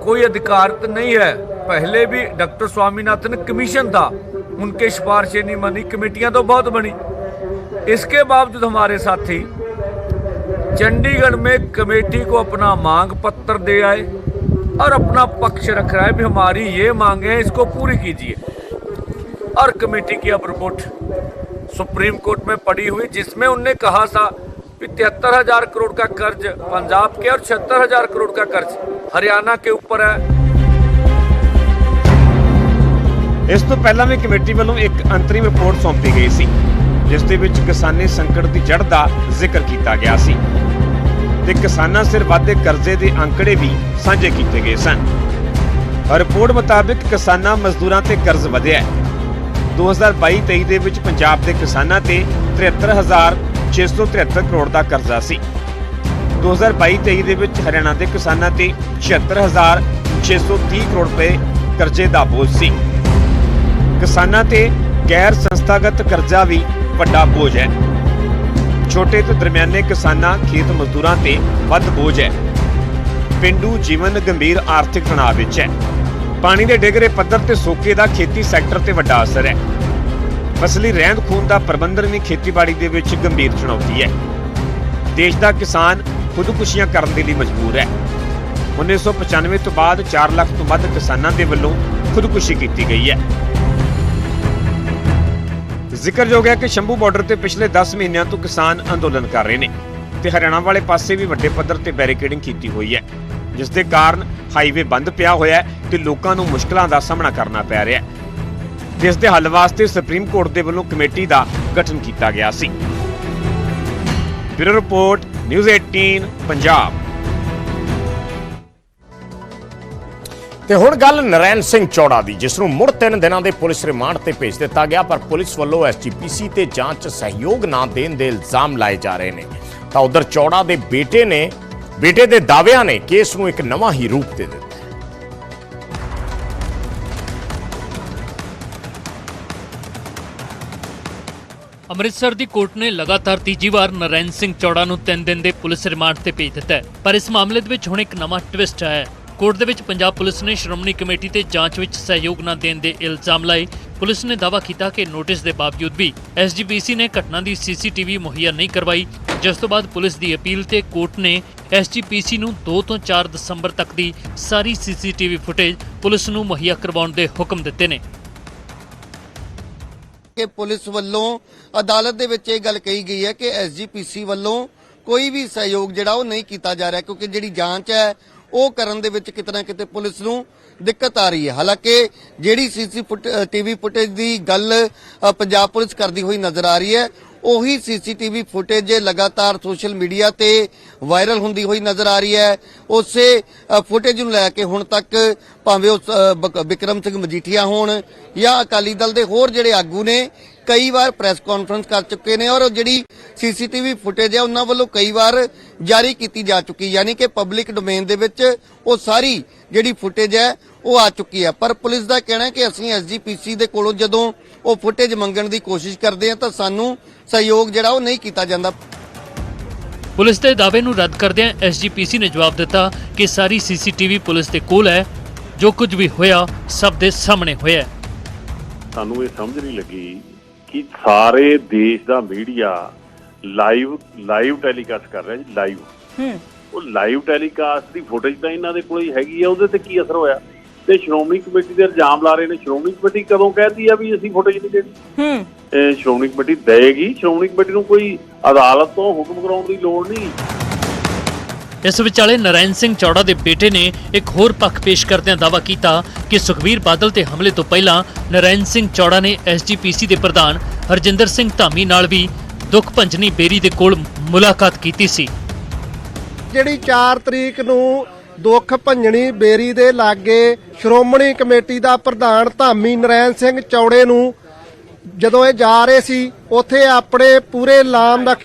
कोई अधिकारत नहीं है पहले भी डॉक्टर स्वामीनाथन कमीशन था उनके सिफारिशें नहीं मानी कमेटियां तो बहुत बनी इसके बावजूद हमारे साथी चंडीगढ़ में कमेटी को अपना मांग पत्र दे आए और अपना पक्ष रख रहा है भी हमारी ये मांगे हैं इसको पूरी कीजिए और कमेटी की अब रिपोर्ट सुप्रीम कोर्ट में पड़ी हुई जिसमें उनने कहा था कि तिहत्तर हजार करोड़ का कर्ज पंजाब के और छिहत्तर हजार करोड़ का कर्ज हरियाणा के ऊपर है ਇਸ ਤੋਂ ਪਹਿਲਾਂ ਵੀ ਕਮੇਟੀ ਵੱਲੋਂ ਇੱਕ ਅੰਤਰਿਮ ਰਿਪੋਰਟ ਸੌਂਪੀ ਗਈ ਸੀ ਜਿਸ ਦੇ ਵਿੱਚ ਕਿਸਾਨੀ ਸੰਕਟ ਦੀ ਜੜ ਦਾ ਜ਼ਿਕਰ ਕੀਤਾ ਗਿਆ ਸੀ ਤੇ ਕਿਸਾਨਾਂ ਸਿਰ ਵਾਧੇ ਕਰਜ਼ੇ ਦੇ ਅੰਕੜੇ ਵੀ ਸਾਂਝੇ ਕੀਤੇ ਗਏ ਸਨ। ਰਿਪੋਰਟ ਮੁਤਾਬਕ ਕਿਸਾਨਾਂ ਮਜ਼ਦੂਰਾਂ ਤੇ ਕਰਜ਼ ਵਧਿਆ ਹੈ। 2022-23 ਦੇ ਵਿੱਚ ਪੰਜਾਬ ਦੇ ਕਿਸਾਨਾਂ ਤੇ 73673 ਕਰੋੜ ਦਾ ਕਰਜ਼ਾ ਸੀ। 2022-23 ਦੇ ਵਿੱਚ ਹਰਿਆਣਾ ਦੇ ਕਿਸਾਨਾਂ ਤੇ 76630 ਕਰੋੜ ਰੁਪਏ ਕਰਜ਼ੇ ਦਾ ਬੋਝ ਸੀ। ਕਿਸਾਨਾਂ ਤੇ ਗੈਰ ਸੰਸਥਾਗਤ ਕਰਜ਼ਾ ਵੀ ਵੱਡਾ ਬੋਝ ਹੈ। ਛੋਟੇ ਤੇ ਦਰਮਿਆਨੇ ਕਿਸਾਨਾਂ, ਖੇਤ ਮਜ਼ਦੂਰਾਂ ਤੇ ਵੱਧ ਬੋਝ ਹੈ। ਪਿੰਡੂ ਜੀਵਨ ਗੰਭੀਰ ਆਰਥਿਕ ਤਣਾਅ ਵਿੱਚ ਹੈ। ਪਾਣੀ ਦੇ ਡਿਗਰੇ ਪੱਧਰ ਤੇ ਸੋਕੇ ਦਾ ਖੇਤੀ ਸੈਕਟਰ ਤੇ ਵੱਡਾ ਅਸਰ ਹੈ। ਫਸਲੀ ਰਹਿੰਦ ਖੂਨ ਦਾ ਪ੍ਰਬੰਧਨ ਵੀ ਖੇਤੀਬਾੜੀ ਦੇ ਵਿੱਚ ਗੰਭੀਰ ਚੁਣੌਤੀ ਹੈ। ਦੇਸ਼ ਦਾ ਕਿਸਾਨ ਖੁਦਕੁਸ਼ੀਆਂ ਕਰਨ ਦੇ ਲਈ ਮਜਬੂਰ ਹੈ। 1995 ਤੋਂ ਬਾਅਦ 4 ਲੱਖ ਤੋਂ ਵੱਧ ਕਿਸਾਨਾਂ ਦੇ ਵੱਲੋਂ ਖੁਦਕੁਸ਼ੀ ਕੀਤੀ ਗਈ ਹੈ। ਜ਼ਿਕਰਯੋਗ ਹੈ ਕਿ ਸ਼ੰਭੂ ਬਾਰਡਰ ਤੇ ਪਿਛਲੇ 10 ਮਹੀਨਿਆਂ ਤੋਂ ਕਿਸਾਨ ਅੰਦੋਲਨ ਕਰ ਰਹੇ ਨੇ ਤੇ ਹਰਿਆਣਾ ਵਾਲੇ ਪਾਸੇ ਵੀ ਵੱਡੇ ਪੱਧਰ ਤੇ ਬੈਰੀਕੇਡਿੰਗ ਕੀਤੀ ਹੋਈ ਹੈ, ਜਿਸ ਦੇ ਕਾਰਨ ਹਾਈਵੇ ਬੰਦ ਪਿਆ ਹੋਇਆ ਹੈ ਤੇ ਲੋਕਾਂ ਨੂੰ ਮੁਸ਼ਕਲਾਂ ਦਾ ਸਾਹਮਣਾ ਕਰਨਾ ਪੈ ਰਿਹਾ ਹੈ। ਜਿਸ ਦੇ ਹੱਲ ਵਾਸਤੇ ਸੁਪਰੀਮ ਕੋਰਟ ਦੇ ਵੱਲੋਂ ਕਮੇਟੀ ਦਾ ਗਠਨ ਕੀਤਾ ਗਿਆ ਸੀ। Bureau report, news 18 Punjab. ਤੇ ਹੁਣ ਗੱਲ ਨਰੈਣ ਸਿੰਘ ਚੌੜਾ ਦੀ, ਜਿਸ ਨੂੰ ਮੁੜ 3 ਦਿਨਾਂ ਦੇ ਪੁਲਿਸ ਰਿਮਾਂਡ ਤੇ ਭੇਜ ਦਿੱਤਾ ਗਿਆ, ਪਰ ਪੁਲਿਸ ਵੱਲੋਂ ਐਸਜੀਪੀਸੀ ਤੇ ਜਾਂਚ ਸਹਿਯੋਗ ਨਾ ਦੇਣ ਦੇ ਇਲਜ਼ਾਮ ਲਾਏ ਜਾ ਰਹੇ ਨੇ। ਤਾਂ ਉਧਰ ਚੌੜਾ ਦੇ ਬੇਟੇ ਨੇ, ਬੇਟੇ ਦੇ ਦਾਅਵਿਆਂ ਨੇ ਕੇਸ ਨੂੰ ਇੱਕ ਨਵਾਂ ਹੀ ਰੂਪ ਦੇ ਦਿੱਤਾ। ਅੰਮ੍ਰਿਤਸਰ ਦੀ ਕੋਰਟ ਨੇ ਲਗਾਤਾਰ ਤੀਜੀ ਵਾਰ ਨਰੈਣ ਸਿੰਘ ਚੌੜਾ ਨੂੰ 3 ਦਿਨ ਦੇ ਪੁਲਿਸ ਰਿਮਾਂਡ ਤੇ ਭੇਜ ਦਿੱਤਾ ਹੈ, ਪਰ ਇਸ ਮਾਮਲੇ ਦੇ ਵਿੱਚ ਹੁਣ ਇੱਕ ਨਵਾਂ ਟਵਿਸਟ ਆਇਆ ਹੈ। ਕੋਰਟ ਦੇ ਵਿੱਚ ਪੰਜਾਬ ਪੁਲਿਸ ਨੇ ਸ਼੍ਰੋਮਣੀ ਕਮੇਟੀ ਤੇ ਜਾਂਚ ਵਿੱਚ ਸਹਿਯੋਗ ਨਾ ਦੇਣ ਦੇ ਇਲਜ਼ਾਮ ਲਾਏ। ਪੁਲਿਸ ਨੇ ਦਾਅਵਾ ਕੀਤਾ ਕਿ ਨੋਟਿਸ ਦੇ ਬਾਵਜੂਦ ਵੀ ਐਸਜੀਪੀਸੀ ਨੇ ਘਟਨਾ ਦੀ ਸੀਸੀਟੀਵੀ ਮੁਹੱਈਆ ਨਹੀਂ ਕਰਵਾਈ, ਜਿਸ ਤੋਂ ਬਾਅਦ ਪੁਲਿਸ ਦੀ ਅਪੀਲ ਤੇ ਕੋਰਟ ਨੇ ਐਸਜੀਪੀਸੀ ਨੂੰ 2 ਤੋਂ 4 ਦਸੰਬਰ ਤੱਕ ਦੀ ਸਾਰੀ ਸੀਸੀਟੀਵੀ ਫੁਟੇਜ ਪੁਲਿਸ ਨੂੰ ਮੁਹੱਈਆ ਕਰਵਾਉਣ ਦੇ ਹੁਕਮ ਦਿੱਤੇ ਨੇ। ਕਿ ਪੁਲਿਸ ਵੱਲੋਂ ਅਦਾਲਤ ਦੇ ਵਿੱਚ ਇਹ ਗੱਲ ਕਹੀ ਗਈ ਹੈ ਕਿ ਐਸਜੀਪੀਸੀ ਵੱਲੋਂ ਕੋਈ ਵੀ ਸਹਿਯੋਗ ਜਿਹੜਾ ਉਹ ਨਹੀਂ ਕੀਤਾ ਜਾ ਰਿਹਾ, ਕਿਉਂਕਿ ਜਿਹੜੀ ਜਾਂਚ ਹੈ ਉਹ ਕਰਨ ਦੇ ਵਿੱਚ ਕਿਤੇ ਨਾ ਕਿਤੇ ਪੁਲਿਸ ਨੂੰ ਦਿੱਕਤ ਆ ਰਹੀ ਹੈ। ਹਾਲਾਂਕਿ ਜਿਹੜੀ ਸੀਸੀ ਟੀਵੀ ਫੁਟੇਜ ਦੀ ਗੱਲ ਪੰਜਾਬ ਪੁਲਿਸ ਕਰਦੀ ਹੋਈ ਨਜ਼ਰ ਆ ਰਹੀ ਹੈ, ਉਹੀ ਸੀਸੀਟੀਵੀ ਫੁਟੇਜ ਲਗਾਤਾਰ ਸੋਸ਼ਲ ਮੀਡੀਆ ਤੇ ਵਾਇਰਲ ਹੁੰਦੀ ਹੋਈ ਨਜ਼ਰ ਆ ਰਹੀ ਹੈ। ਉਸੇ ਫੁਟੇਜ ਨੂੰ ਲੈ ਕੇ ਹੁਣ ਤੱਕ ਭਾਵੇਂ ਉਹ ਬਿਕਰਮ ਸਿੰਘ ਮਜੀਠੀਆ ਹੋਣ ਜਾਂ ਅਕਾਲੀ ਦਲ ਦੇ ਹੋਰ ਜਿਹੜੇ ਆਗੂ ਨੇ ਕਈ ਵਾਰ ਪ੍ਰੈਸ ਕਾਨਫਰੰਸ ਕਰ ਚੁੱਕੇ ਨੇ ਔਰ ਜਿਹੜੀ ਸੀਸੀਟੀਵੀ ਫੁਟੇਜ ਹੈ ਉਹਨਾਂ ਵੱਲੋਂ ਕਈ ਵਾਰ ਜਾਰੀ ਕੀਤੀ ਜਾ ਚੁੱਕੀ ਯਾਨੀ ਕਿ ਪਬਲਿਕ ਡੋਮੇਨ ਦੇ ਵਿੱਚ ਉਹ ਸਾਰੀ ਜਿਹੜੀ ਫੁਟੇਜ ਹੈ ਉਹ ਆ ਚੁੱਕੀ ਹੈ ਪਰ ਪੁਲਿਸ ਦਾ ਕਹਿਣਾ ਹੈ ਕਿ ਅਸੀਂ ਐਸਜੀਪੀਸੀ ਦੇ ਕੋਲੋਂ ਜਦੋਂ ਉਹ ਫੁਟੇਜ ਮੰਗਣ ਦੀ ਕੋਸ਼ਿਸ਼ ਕਰਦੇ ਹਾਂ ਤਾਂ ਸਾਨੂੰ ਸਹਿਯੋਗ ਜਿਹੜਾ ਉਹ ਨਹੀਂ ਕੀਤਾ ਜਾਂਦਾ ਪੁਲਿਸ ਦੇ ਦਾਅਵੇ ਨੂੰ ਰੱਦ ਕਰਦਿਆਂ ਐਸਜੀਪੀਸੀ ਨੇ ਜਵਾਬ ਦਿੱਤਾ ਕਿ ਸਾਰੀ ਸੀਸੀਟੀਵੀ ਪੁਲਿਸ ਦੇ ਕੋਲ ਹੈ ਜੋ ਕੁਝ ਵੀ ਹੋਇਆ ਸਭ ਦੇ ਸਾਹਮਣੇ ਹੋਇਆ। ਸਾਨੂੰ ਇਹ ਸਮਝ ਨਹੀਂ ਲੱਗੀ ਕਿ ਸਾਰੇ ਦੇਸ਼ ਦਾ ਮੀਡੀਆ ਲਾਈਵ ਲਾਈਵ ਟੈਲੀਕਾਸਟ ਕਰ ਰਿਹਾ ਜੀ ਲਾਈਵ। ਹੂੰ। ਉਹ ਲਾਈਵ ਟੈਲੀਕਾਸਟ ਦੀ ਫੁਟੇਜ ਤਾਂ ਇਹਨਾਂ ਦੇ ਕੋਲ ਹੀ ਹੈਗੀ ਆ ਉਹਦੇ ਤੇ ਕੀ ਅਸਰ ਹੋਇਆ? ਤੇ ਸ਼੍ਰੋਮਣੀ ਕਮੇਟੀ ਦੇ ਇਲਜ਼ਾਮ ਲਾ ਰਹੇ ਨੇ। ਸ਼੍ਰੋਮਣੀ ਕਮੇਟੀ ਕਦੋਂ ਕਹਿਤੀ ਆ ਵੀ ਅਸੀਂ ਫੁਟੇਜ ਨਹੀਂ ਦੇਣੀ? ਹੂੰ। ਇਹ ਸ਼੍ਰੋਮਣੀ ਕਮੇਟੀ ਦੇਗੀ ਸ਼੍ਰੋਮਣੀ ਕਮੇਟੀ ਨੂੰ ਕੋਈ ਅਦਾਲਤ ਤੋਂ ਹੁਕਮ ਕਰਾਉਣ ਦੀ ਲੋੜ ਨਹੀਂ। ਇਸ ਵਿਚਾਲੇ ਨਰਾਇਣ ਸਿੰਘ ਚੌੜਾ ਦੇ ਬੇਟੇ ਨੇ ਇੱਕ ਹੋਰ ਪੱਖ ਪੇਸ਼ ਕਰਦਿਆਂ ਦਾਅਵਾ ਕੀਤਾ ਕਿ ਸੁਖਵੀਰ ਬਾਦਲ ਤੇ ਹਮਲੇ ਤੋਂ ਪਹਿਲਾਂ ਨਰਾਇਣ ਸਿੰਘ ਚੌੜਾ ਨੇ ਐਸਜੀਪੀਸੀ ਦੇ ਪ੍ਰਧਾਨ ਹਰਜਿੰਦਰ ਸਿੰਘ ਧਾਮੀ ਨਾਲ ਵੀ ਦੁੱਖ ਭੰਜਨੀ ਬੇਰੀ ਦੇ ਕੋਲ ਮੁਲਾਕਾਤ ਕੀਤੀ ਸੀ। ਜਿਹੜੀ 4 ਤਰੀਕ ਨੂੰ ਦੁੱਖ ਭੰਜਣੀ ਬੇਰੀ ਦੇ ਲਾਗੇ ਸ਼੍ਰੋਮਣੀ ਕਮੇਟੀ ਦਾ ਪ੍ਰਧਾਨ ਧਾਮੀ ਨਰੈਣ ਸਿੰਘ ਚੌੜੇ ਨੂੰ ਜਦੋਂ ਇਹ ਜਾ ਰਹੇ ਸੀ, ਉੱਥੇ ਆਪਣੇ ਪੂਰੇ ਲਾਮ ਦਾ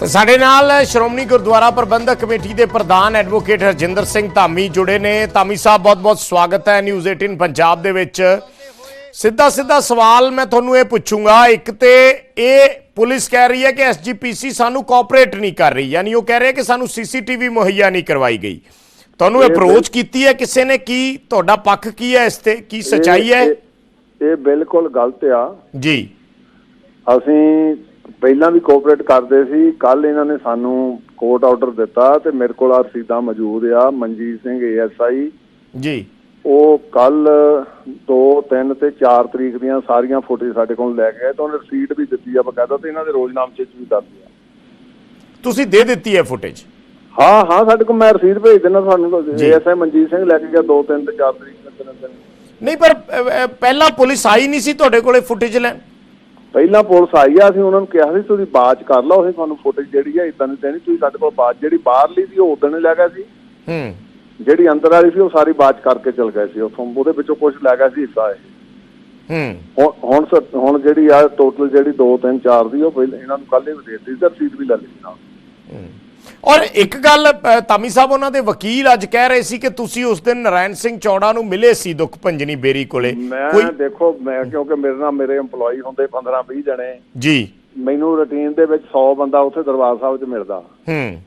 ਤੇ ਸਾਡੇ ਨਾਲ ਸ਼੍ਰੋਮਣੀ ਗੁਰਦੁਆਰਾ ਪ੍ਰਬੰਧਕ ਕਮੇਟੀ ਦੇ ਪ੍ਰਧਾਨ ਐਡਵੋਕੇਟ ਹਰਜਿੰਦਰ ਸਿੰਘ ਧਾਮੀ ਜੁੜੇ ਨੇ। ਧਾਮੀ ਸਾਹਿਬ ਬਹੁਤ-ਬਹੁਤ ਸਵਾਗਤ ਹੈ ਨਿਊਜ਼ 18 ਪੰਜਾਬ ਦੇ ਵਿੱਚ। ਸਿੱਧਾ ਸਿੱਧਾ ਸਵਾਲ ਮੈਂ ਤੁਹਾਨੂੰ ਇਹ ਪੁੱਛੂੰਗਾ ਇੱਕ ਤੇ ਇਹ ਪੁਲਿਸ ਕਹਿ ਰਹੀ ਹੈ ਕਿ ਐਸਜੀਪੀਸੀ ਸਾਨੂੰ ਕੋਆਪਰੇਟ ਨਹੀਂ ਕਰ ਰਹੀ ਯਾਨੀ ਉਹ ਕਹਿ ਰਹੇ ਕਿ ਸਾਨੂੰ ਸੀਸੀਟੀਵੀ ਮੁਹੱਈਆ ਨਹੀਂ ਕਰਵਾਈ ਗਈ। ਤੁਹਾਨੂੰ ਅਪਰੋਚ ਕੀਤੀ ਹੈ ਕਿਸੇ ਨੇ? ਕੀ ਤੁਹਾਡਾ ਪੱਖ ਕੀ ਹੈ ਇਸ ਤੇ? ਕੀ ਸਚਾਈ ਹੈ? ਇਹ ਬਿਲਕੁਲ ਗਲਤ ਆ। ਜੀ। ਅਸੀਂ ਪਹਿਲਾਂ ਵੀ ਕੋਆਪਰੇਟ ਕਰਦੇ ਸੀ ਕੱਲ ਇਹਨਾਂ ਨੇ ਸਾਨੂੰ ਕੋਰਟ ਆਰਡਰ ਦਿੱਤਾ ਤੇ ਮੇਰੇ ਕੋਲ ਆ ਰਸੀਦਾਂ ਮੌਜੂਦ ਆ ਮਨਜੀਤ ਸਿੰਘ ਏਐਸਆਈ ਜੀ। ਉਹ ਕੱਲ 2 3 ਤੇ 4 ਤਰੀਕ ਦੀਆਂ ਸਾਰੀਆਂ ਫੋਟੋ ਸਾਡੇ ਕੋਲ ਲੈ ਕੇ ਆਏ ਤਾਂ ਉਹਨੇ ਰਸੀਦ ਵੀ ਦਿੱਤੀ ਆ ਬਕਾਇਦਾ ਤੇ ਇਹਨਾਂ ਦੇ ਰੋਜ਼ਨਾਮਚੇ 'ਚ ਵੀ ਦੱਸ ਦਿਆ। ਤੁਸੀਂ ਦੇ ਦਿੱਤੀ ਹੈ ਫੁਟੇਜ ਹਾਂ ਹਾਂ ਸਾਡੇ ਕੋਲ ਮੈਂ ਰਸੀਦ ਭੇਜ ਦਿੰਦਾ ਤੁਹਾਨੂੰ। ਏਐਸਆਈ ਮਨਜੀਤ ਸਿੰਘ ਲੈ ਕੇ ਗਿਆ 2 3 ਤੇ 4 ਤਰੀਕ ਨੂੰ। ਨਹੀਂ ਪਰ ਪਹਿਲਾਂ ਪੁਲਿਸ ਆਈ ਨਹੀਂ ਸੀ ਤੁਹਾਡੇ ਕੋਲੇ ਫੁਟੇਜ ਲੈਣ? ਪਹਿਲਾਂ ਪੁਲਿਸ ਆਈ ਆ ਅਸੀਂ ਉਹਨਾਂ ਨੂੰ ਕਿਹਾ ਸੀ ਤੁਸੀਂ ਬਾਜ ਕਰ ਲਓ ਅਸੀਂ ਤੁਹਾਨੂੰ ਫੁਟੇਜ ਜਿਹੜੀ ਆ ਇਦਾਂ ਨਹੀਂ ਦੇਣੀ ਤੁਸੀਂ ਸਾਡੇ ਕੋਲ ਬਾਜ ਜਿਹੜੀ ਬਾਹਰਲੀ ਸੀ ਉਹ ਉਦੋਂ ਲੈ ਗਿਆ ਸੀ। ਹੂੰ। ਜਿਹੜੀ ਅੰਦਰ ਵਾਲੀ ਸੀ ਉਹ ਸਾਰੀ ਬਾਜ ਕਰਕੇ ਚਲ ਗਏ ਸੀ ਉੱਥੋਂ ਉਹਦੇ ਵਿੱਚੋਂ ਕੁਝ ਲੈ ਗਿਆ ਸੀ ਹਿੱਸਾ ਇਹ। ਹੂੰ। ਹੁਣ ਹੁਣ ਜਿਹੜੀ ਆ ਟੋਟਲ ਜਿਹੜੀ 2 3 4 ਦੀ ਉਹ ਪਹਿਲਾਂ ਇਹਨਾਂ ਨੂੰ ਕੱਲ ਹੀ ਦੇ ਦਿੱਤੀ ਤੇ ਰਸੀਦ ਵੀ ਲੈ ਲਈ ਨਾਲ। ਔਰ ਇੱਕ ਗੱਲ ਤਾਮੀ ਸਾਹਿਬ ਉਹਨਾਂ ਦੇ ਵਕੀਲ ਅੱਜ ਕਹਿ ਰਹੇ ਸੀ ਕਿ ਤੁਸੀਂ ਉਸ ਦਿਨ ਨਰਾਇਣ ਸਿੰਘ ਚੌੜਾ ਨੂੰ ਮਿਲੇ ਸੀ ਦੁੱਖ ਭੰਜਨੀ ਬੇਰੀ ਕੋਲੇ। ਮੈਂ ਦੇਖੋ ਮੈਂ ਕਿਉਂਕਿ ਮੇਰੇ ਨਾਲ ਮੇਰੇ EMPLOYE ਹੁੰਦੇ 15 20 ਜਣੇ। ਜੀ। ਮੈਨੂੰ ਰੁਟੀਨ ਦੇ ਵਿੱਚ 100 ਬੰਦਾ ਉੱਥੇ ਦਰਬਾਰ ਸਾਹਿਬ 'ਚ ਮਿਲਦਾ। ਹੂੰ।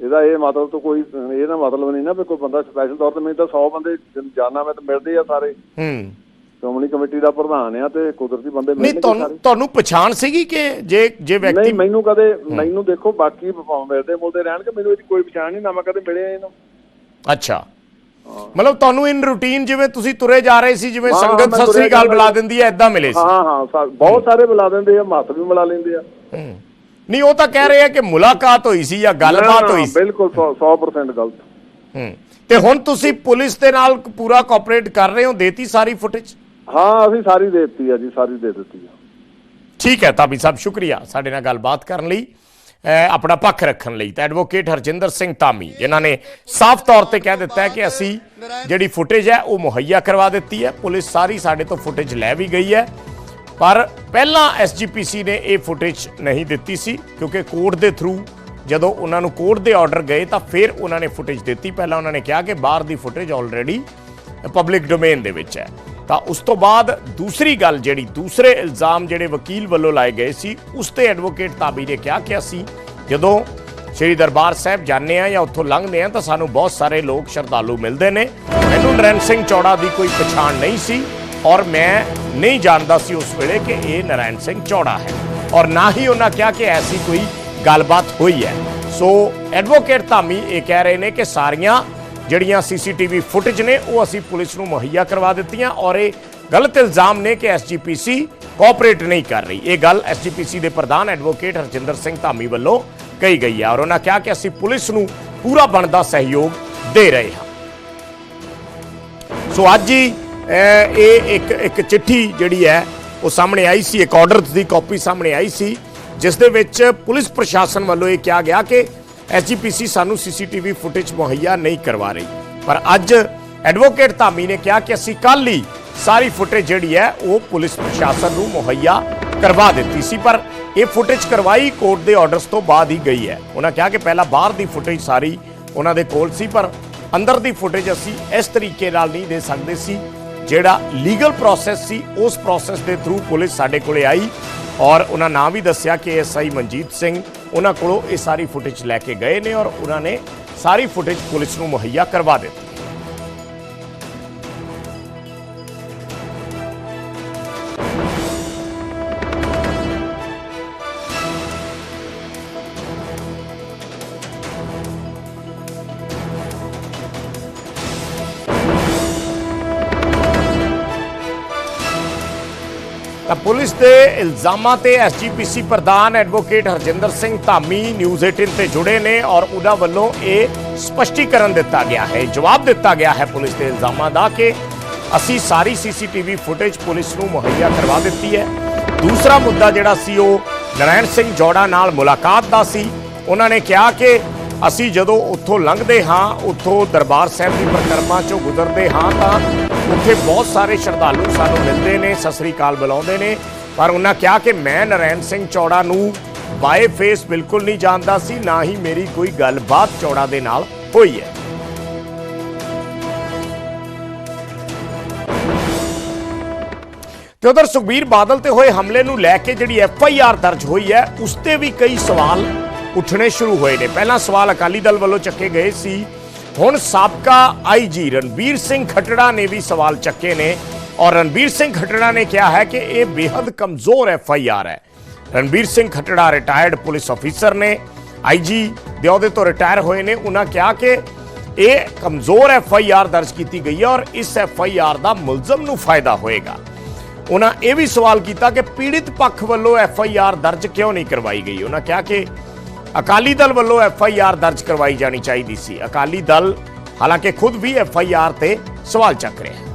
ਇਹਦਾ ਇਹ ਮਤਲਬ ਤਾਂ ਕੋਈ ਇਹਦਾ ਮਤਲਬ ਨਹੀਂ ਨਾ ਵੀ ਕੋਈ ਬੰਦਾ ਸਪੈਸ਼ਲ ਤੌਰ ਤੇ ਮੈਨੂੰ ਤਾਂ 100 ਬੰਦੇ ਜਾਣਾ ਮੈਂ ਤਾਂ ਮਿਲਦੇ ਆ ਸਾਰੇ। ਹੂੰ। ਸ਼੍ਰੋਮਣੀ ਕਮੇਟੀ ਦਾ ਪ੍ਰਧਾਨ ਆ ਤੇ ਕੁਦਰਤੀ ਬੰਦੇ ਨਹੀਂ ਤੁਹਾਨੂੰ ਤੁਹਾਨੂੰ ਪਛਾਣ ਸੀਗੀ ਕਿ ਜੇ ਜੇ ਵਿਅਕਤੀ ਨਹੀਂ ਮੈਨੂੰ ਕਦੇ ਮੈਨੂੰ ਦੇਖੋ ਬਾਕੀ ਮਿਲਦੇ ਮੁਲਦੇ ਰਹਿਣਗੇ ਮੈਨੂੰ ਇਹਦੀ ਕੋਈ ਪਛਾਣ ਨਹੀਂ ਨਾ ਮੈਂ ਕਦੇ ਮਿਲਿਆ ਇਹਨੂੰ। ਅੱਛਾ। ਮਤਲਬ ਤੁਹਾਨੂੰ ਇਨ ਰੂਟੀਨ ਜਿਵੇਂ ਤੁਸੀਂ ਤੁਰੇ ਜਾ ਰਹੇ ਸੀ ਜਿਵੇਂ ਸੰਗਤ ਸਤਿ ਸ੍ਰੀ ਅਕਾਲ ਬੁਲਾ। ਦਿੰਦੀ ਹੈ ਐਦਾਂ ਮਿਲੇ ਸੀ। ਹਾਂ ਹਾਂ ਬਹੁਤ ਸਾਰੇ ਬੁਲਾ ਦਿੰਦੇ ਆ ਮੱਤ ਵੀ ਮਿਲਾ ਲੈਂਦੇ ਆ। ਨਹੀਂ ਉਹ ਤਾਂ ਕਹਿ ਰਹੇ ਆ ਕਿ ਮੁਲਾਕਾਤ ਹੋਈ ਸੀ ਜਾਂ ਗੱਲਬਾਤ ਹੋਈ ਸੀ। ਬਿਲਕੁਲ 100% ਗਲਤ। ਹੂੰ। ਤੇ ਹੁਣ ਤੁਸੀਂ ਪੁਲਿਸ ਦੇ ਨਾਲ ਪੂਰਾ ਕੋਆਪਰੇਟ ਕਰ ਰਹੇ ਹੋ ਦੇਤੀ ਸਾਰੀ ਫੁਟੇਜ ਹਾਂ, ਅਸੀਂ ਸਾਰੀ ਦੇ ਦਿੱਤੀ ਆ ਜੀ, ਸਾਰੀ ਦੇ ਦਿੱਤੀ ਆ। ਠੀਕ ਹੈ ਤਾਬੀ ਸਾਹਿਬ, ਸ਼ੁਕਰੀਆ ਸਾਡੇ ਨਾਲ ਗੱਲਬਾਤ ਕਰਨ ਲਈ ਆਪਣਾ ਪੱਖ ਰੱਖਣ ਲਈ। ਤਾਂ ਐਡਵੋਕੇਟ ਹਰਜਿੰਦਰ ਸਿੰਘ ਧਾਮੀ, ਜਿਨ੍ਹਾਂ ਨੇ ਸਾਫ਼ ਤੌਰ ਤੇ ਕਹਿ ਦਿੱਤਾ ਹੈ ਕਿ ਅਸੀਂ ਜਿਹੜੀ ਫੁਟੇਜ ਹੈ, ਉਹ ਮੁਹੱਈਆ ਕਰਵਾ ਦਿੱਤੀ ਹੈ। ਪੁਲਿਸ ਸਾਰੀ ਸਾਡੇ ਤੋਂ ਫੁਟੇਜ ਲੈ ਵੀ ਗਈ ਹੈ। ਪਰ ਪਹਿਲਾਂ ਐਸਜੀਪੀਸੀ ਨੇ ਇਹ ਫੁਟੇਜ ਨਹੀਂ ਦਿੱਤੀ ਸੀ, ਕਿਉਂਕਿ ਕੋਰਟ ਦੇ ਥਰੂ ਜਦੋਂ ਉਹਨਾਂ ਨੂੰ ਕੋਰਟ ਦੇ ਆਰਡਰ ਗਏ, ਤਾਂ ਫਿਰ ਉਹਨਾਂ ਨੇ ਫੁਟੇਜ ਦਿੱਤੀ। ਪਹਿਲਾਂ ਉਹਨਾਂ ਨੇ ਕਿਹਾ ਕਿ ਬਾਹਰ ਦੀ ਫੁਟੇਜ ਆਲਰੇਡੀ ਪਬਲਿਕ ਡੋਮੇਨ ਦੇ ਵਿੱਚ ਹੈ। ਤਾਂ ਉਸ ਤੋਂ ਬਾਅਦ ਦੂਸਰੀ ਗੱਲ ਜਿਹੜੀ, ਦੂਸਰੇ ਇਲਜ਼ਾਮ ਜਿਹੜੇ ਵਕੀਲ ਵੱਲੋਂ ਲਾਏ ਗਏ ਸੀ, ਉਸ ਤੇ ਐਡਵੋਕੇਟ ਤਾਬੀ ਨੇ ਕਿਹਾ ਕਿ ਅਸੀਂ ਜਦੋਂ ਸ੍ਰੀ ਦਰਬਾਰ ਸਾਹਿਬ ਜਾਂਦੇ ਆ ਜਾਂ ਉੱਥੋਂ ਲੰਘਦੇ ਆ ਤਾਂ ਸਾਨੂੰ ਬਹੁਤ ਸਾਰੇ ਲੋਕ ਸ਼ਰਧਾਲੂ ਮਿਲਦੇ ਨੇ। ਮੈਨੂੰ ਨਰੈਣ ਸਿੰਘ ਚੌੜਾ ਦੀ ਕੋਈ ਪਛਾਣ ਨਹੀਂ ਸੀ ਔਰ ਮੈਂ ਨਹੀਂ ਜਾਣਦਾ ਸੀ ਉਸ ਵੇਲੇ ਕਿ ਇਹ ਨਰੈਣ ਸਿੰਘ ਚੌੜਾ ਹੈ। ਔਰ ਨਾ ਹੀ ਉਹਨਾਂ ਕਿਹਾ ਕਿ ਐਸੀ ਕੋਈ ਗੱਲਬਾਤ ਹੋਈ ਹੈ। ਸੋ ਐਡਵੋਕੇਟ ਧਾਮੀ ਇਹ ਕਹਿ ਰਹੇ ਨੇ ਕਿ ਸਾਰੀਆਂ ਜਿਹੜੀਆਂ ਸੀਸੀਟੀਵੀ ਫੁਟੇਜ ਨੇ, ਉਹ ਅਸੀਂ ਪੁਲਿਸ ਨੂੰ ਮੁਹੱਈਆ ਕਰਵਾ ਦਿੱਤੀਆਂ ਔਰ ਇਹ ਗਲਤ ਇਲਜ਼ਾਮ ਨੇ ਕਿ ਐਸਜੀਪੀਸੀ ਕੋਆਪਰੇਟ ਨਹੀਂ ਕਰ ਰਹੀ। ਇਹ ਗੱਲ ਐਸਜੀਪੀਸੀ ਦੇ ਪ੍ਰਧਾਨ ਐਡਵੋਕੇਟ ਹਰਜਿੰਦਰ ਸਿੰਘ ਧਾਮੀ ਵੱਲੋਂ ਕਹੀ ਗਈ ਹੈ ਔਰ ਉਹਨਾਂ ਕਿਹਾ ਕਿ ਅਸੀਂ ਪੁਲਿਸ ਨੂੰ ਪੂਰਾ ਬਣਦਾ ਸਹਿਯੋਗ ਦੇ ਰਹੇ ਹਾਂ। ਸੋ ਅੱਜ ਹੀ ਇਹ ਇੱਕ ਇੱਕ ਚਿੱਠੀ ਜਿਹੜੀ ਹੈ, ਉਹ ਸਾਹਮਣੇ ਆਈ ਸੀ, ਇੱਕ ਆਰਡਰ ਦੀ ਕਾਪੀ ਸਾਹਮਣੇ ਆਈ ਸੀ, ਜਿਸ ਦੇ ਵਿੱਚ ਪੁਲਿਸ ਪ੍ਰਸ਼ਾਸਨ ਵੱਲੋਂ ਇਹ ਕਿਹਾ ਗਿਆ ਕਿ ਐਸਜੀਪੀਸੀ ਸਾਨੂੰ ਸੀਸੀਟੀਵੀ ਫੁਟੇਜ ਮੁਹੱਈਆ ਨਹੀਂ ਕਰਵਾ ਰਹੀ। ਪਰ ਅੱਜ ਐਡਵੋਕੇਟ ਧਾਮੀ ਨੇ ਕਿਹਾ ਕਿ ਅਸੀਂ ਕੱਲ ਹੀ ਸਾਰੀ ਫੁਟੇਜ ਜਿਹੜੀ ਹੈ, ਉਹ ਪੁਲਿਸ ਪ੍ਰਸ਼ਾਸਨ ਨੂੰ ਮੁਹੱਈਆ ਕਰਵਾ ਦਿੱਤੀ ਸੀ। ਪਰ ਇਹ ਫੁਟੇਜ ਕਰਵਾਈ ਕੋਰਟ ਦੇ ਆਰਡਰਸ ਤੋਂ ਬਾਅਦ ਹੀ ਗਈ ਹੈ। ਉਹਨਾਂ ਕਿਹਾ ਕਿ ਪਹਿਲਾਂ ਬਾਹਰ ਦੀ ਫੁਟੇਜ ਸਾਰੀ ਉਹਨਾਂ ਦੇ ਕੋਲ ਸੀ, ਪਰ ਅੰਦਰ ਦੀ ਫੁਟੇਜ ਅਸੀਂ ਇਸ ਤਰੀਕੇ ਨਾਲ ਨਹੀਂ ਦੇ ਸਕਦੇ ਸੀ। ਜਿਹੜਾ ਲੀਗਲ ਪ੍ਰੋਸੈਸ ਸੀ, ਉਸ ਪ੍ਰੋਸੈਸ ਦੇ ਥਰੂ ਪੁਲਿਸ ਸਾਡੇ ਕੋਲੇ ਆਈ ਔਰ ਉਹਨਾਂ ਨਾਂ ਵੀ ਦੱਸਿਆ ਕਿ ਐਸਆਈ ਮਨਜੀਤ ਸਿੰਘ ਉਹਨਾਂ ਕੋਲੋਂ ਇਹ ਸਾਰੀ ਫੁਟੇਜ ਲੈ ਕੇ ਗਏ ਨੇ ਔਰ ਉਹਨਾਂ ਨੇ ਸਾਰੀ ਫੁਟੇਜ ਪੁਲਿਸ ਨੂੰ ਮੁਹੱਈਆ ਕਰਵਾ ਦਿੱਤੀ। ਤਾਂ ਪੁਲਿਸ ਦੇ ਇਲਜ਼ਾਮਾਂ ਤੇ ਐਸਜੀਪੀਸੀ ਪ੍ਰਧਾਨ ਐਡਵੋਕੇਟ ਹਰਜਿੰਦਰ ਸਿੰਘ ਧਾਮੀ ਨਿਊਜ਼ 18 ਤੇ ਜੁੜੇ ਨੇ ਔਰ ਉਹਨਾਂ ਵੱਲੋਂ ਇਹ ਸਪਸ਼ਟੀਕਰਨ ਦਿੱਤਾ ਗਿਆ ਹੈ, ਜਵਾਬ ਦਿੱਤਾ ਗਿਆ ਹੈ ਪੁਲਿਸ ਦੇ ਇਲਜ਼ਾਮਾਂ ਦਾ ਕਿ ਅਸੀਂ ਸਾਰੀ ਸੀਸੀਟੀਵੀ ਫੁਟੇਜ ਪੁਲਿਸ ਨੂੰ ਮੁਹੱਈਆ ਕਰਵਾ ਦਿੱਤੀ ਹੈ। ਦੂਸਰਾ ਮੁੱਦਾ ਜਿਹੜਾ ਸੀ ਉਹ ਨਰਾਇਣ ਸਿੰਘ ਜੋੜਾ ਨਾਲ ਮੁਲਾਕਾਤ ਦਾ ਸੀ। ਉਹਨਾਂ ਨੇ ਕਿਹਾ ਕਿ ਅਸੀਂ ਜਦੋਂ ਉੱਥੋਂ ਲੰਘਦੇ ਹਾਂ, ਉੱਥੋਂ ਦਰਬਾਰ ਸਾਹਿਬ ਦੀ ਪਰਿਕਰਮਾ ਚੋਂ ਗੁਜ਼ਰਦੇ ਹਾਂ ਤਾਂ ਉੱਥੇ ਬਹੁਤ ਸਾਰੇ ਸ਼ਰਧਾਲੂ ਸਾਨੂੰ ਮਿਲਦੇ ਨੇ, ਸਤਿ ਸ੍ਰੀ ਅਕਾਲ ਬੁਲਾਉਂਦੇ ਨੇ। ਪਰ ਉਹਨਾਂ ਕਿਹਾ ਕਿ ਮੈਂ ਨਰੈਣ ਸਿੰਘ ਚੌੜਾ ਨੂੰ ਬਾਏ ਫੇਸ ਬਿਲਕੁਲ ਨਹੀਂ ਜਾਣਦਾ ਸੀ, ਨਾ ਹੀ ਮੇਰੀ ਕੋਈ ਗੱਲਬਾਤ ਚੌੜਾ ਦੇ ਨਾਲ ਹੋਈ ਹੈ। ਤੇ ਉਧਰ ਸੁਖਬੀਰ ਬਾਦਲ ਤੇ ਹੋਏ ਹਮਲੇ ਨੂੰ ਲੈ ਕੇ ਜਿਹੜੀ ਐਫ ਆਈ ਆਰ ਦਰਜ ਹੋਈ ਹੈ, ਉਸ ਤੇ ਵੀ ਕਈ ਸਵਾਲ ਉੱਠਣੇ ਸ਼ੁਰੂ ਹੋਏ ਨੇ। ਪਹਿਲਾ ਸਵਾਲ ਅਕਾਲੀ ਦਲ ਵੱਲੋਂ ਚੱਕੇ ਗਏ ਸੀ। ਹੁਣ ਸਾਬਕਾ ਆਈਜੀ ਰਣਬੀਰ ਸਿੰਘ ਖੱਟੜਾ ਨੇ ਵੀ ਸਵਾਲ ਚੱਕੇ ਨੇ ਔਰ ਰਣਬੀਰ ਸਿੰਘ ਖੱਟੜਾ ਨੇ ਕਿਹਾ ਹੈ ਕਿ ਇਹ ਬੇहद ਕਮਜ਼ੋਰ ਐਫ ਆਈ ਆਰ ਹੈ। Ranbir Singh Khattra retired police officer ਨੇ ਆਈਜੀ ਦੇ ਅਹੁਦੇ ਤੋਂ ਰਿਟਾਇਰ ਹੋਏ ਨੇ। ਉਹਨਾਂ ਕਿਹਾ ਕਿ ਇਹ ਕਮਜ਼ੋਰ ਐਫ ਆਈ ਆਰ ਦਰਜ ਕੀਤੀ ਗਈ ਹੈ ਔਰ ਇਸ ਐਫ ਆਈ ਆਰ ਦਾ ਮੁਲਜ਼ਮ ਨੂੰ ਫਾਇਦਾ ਹੋਏਗਾ। ਉਹਨਾਂ ਇਹ ਵੀ ਸਵਾਲ ਕੀਤਾ ਕਿ ਪੀੜਿਤ ਪੱਖ ਵੱਲੋਂ ਐਫ ਆਈ ਆਰ ਦਰਜ ਕਿਉਂ ਨਹੀਂ ਕਰਵਾਈ ਗਈ? ਉਹਨਾਂ ਕਿਹਾ ਕਿ ਅਕਾਲੀ ਦਲ ਵੱਲੋਂ ਐਫ ਆਈ ਆਰ ਦਰਜ ਕਰਵਾਈ ਜਾਣੀ ਚਾਹੀਦੀ ਸੀ। ਅਕਾਲੀ ਦਲ ਹਾਲਾਂਕਿ ਖੁਦ ਵੀ ਐਫ ਆਈ ਆਰ ਤੇ ਸਵਾਲ ਚੱਕ ਰਿਹਾ ਹੈ।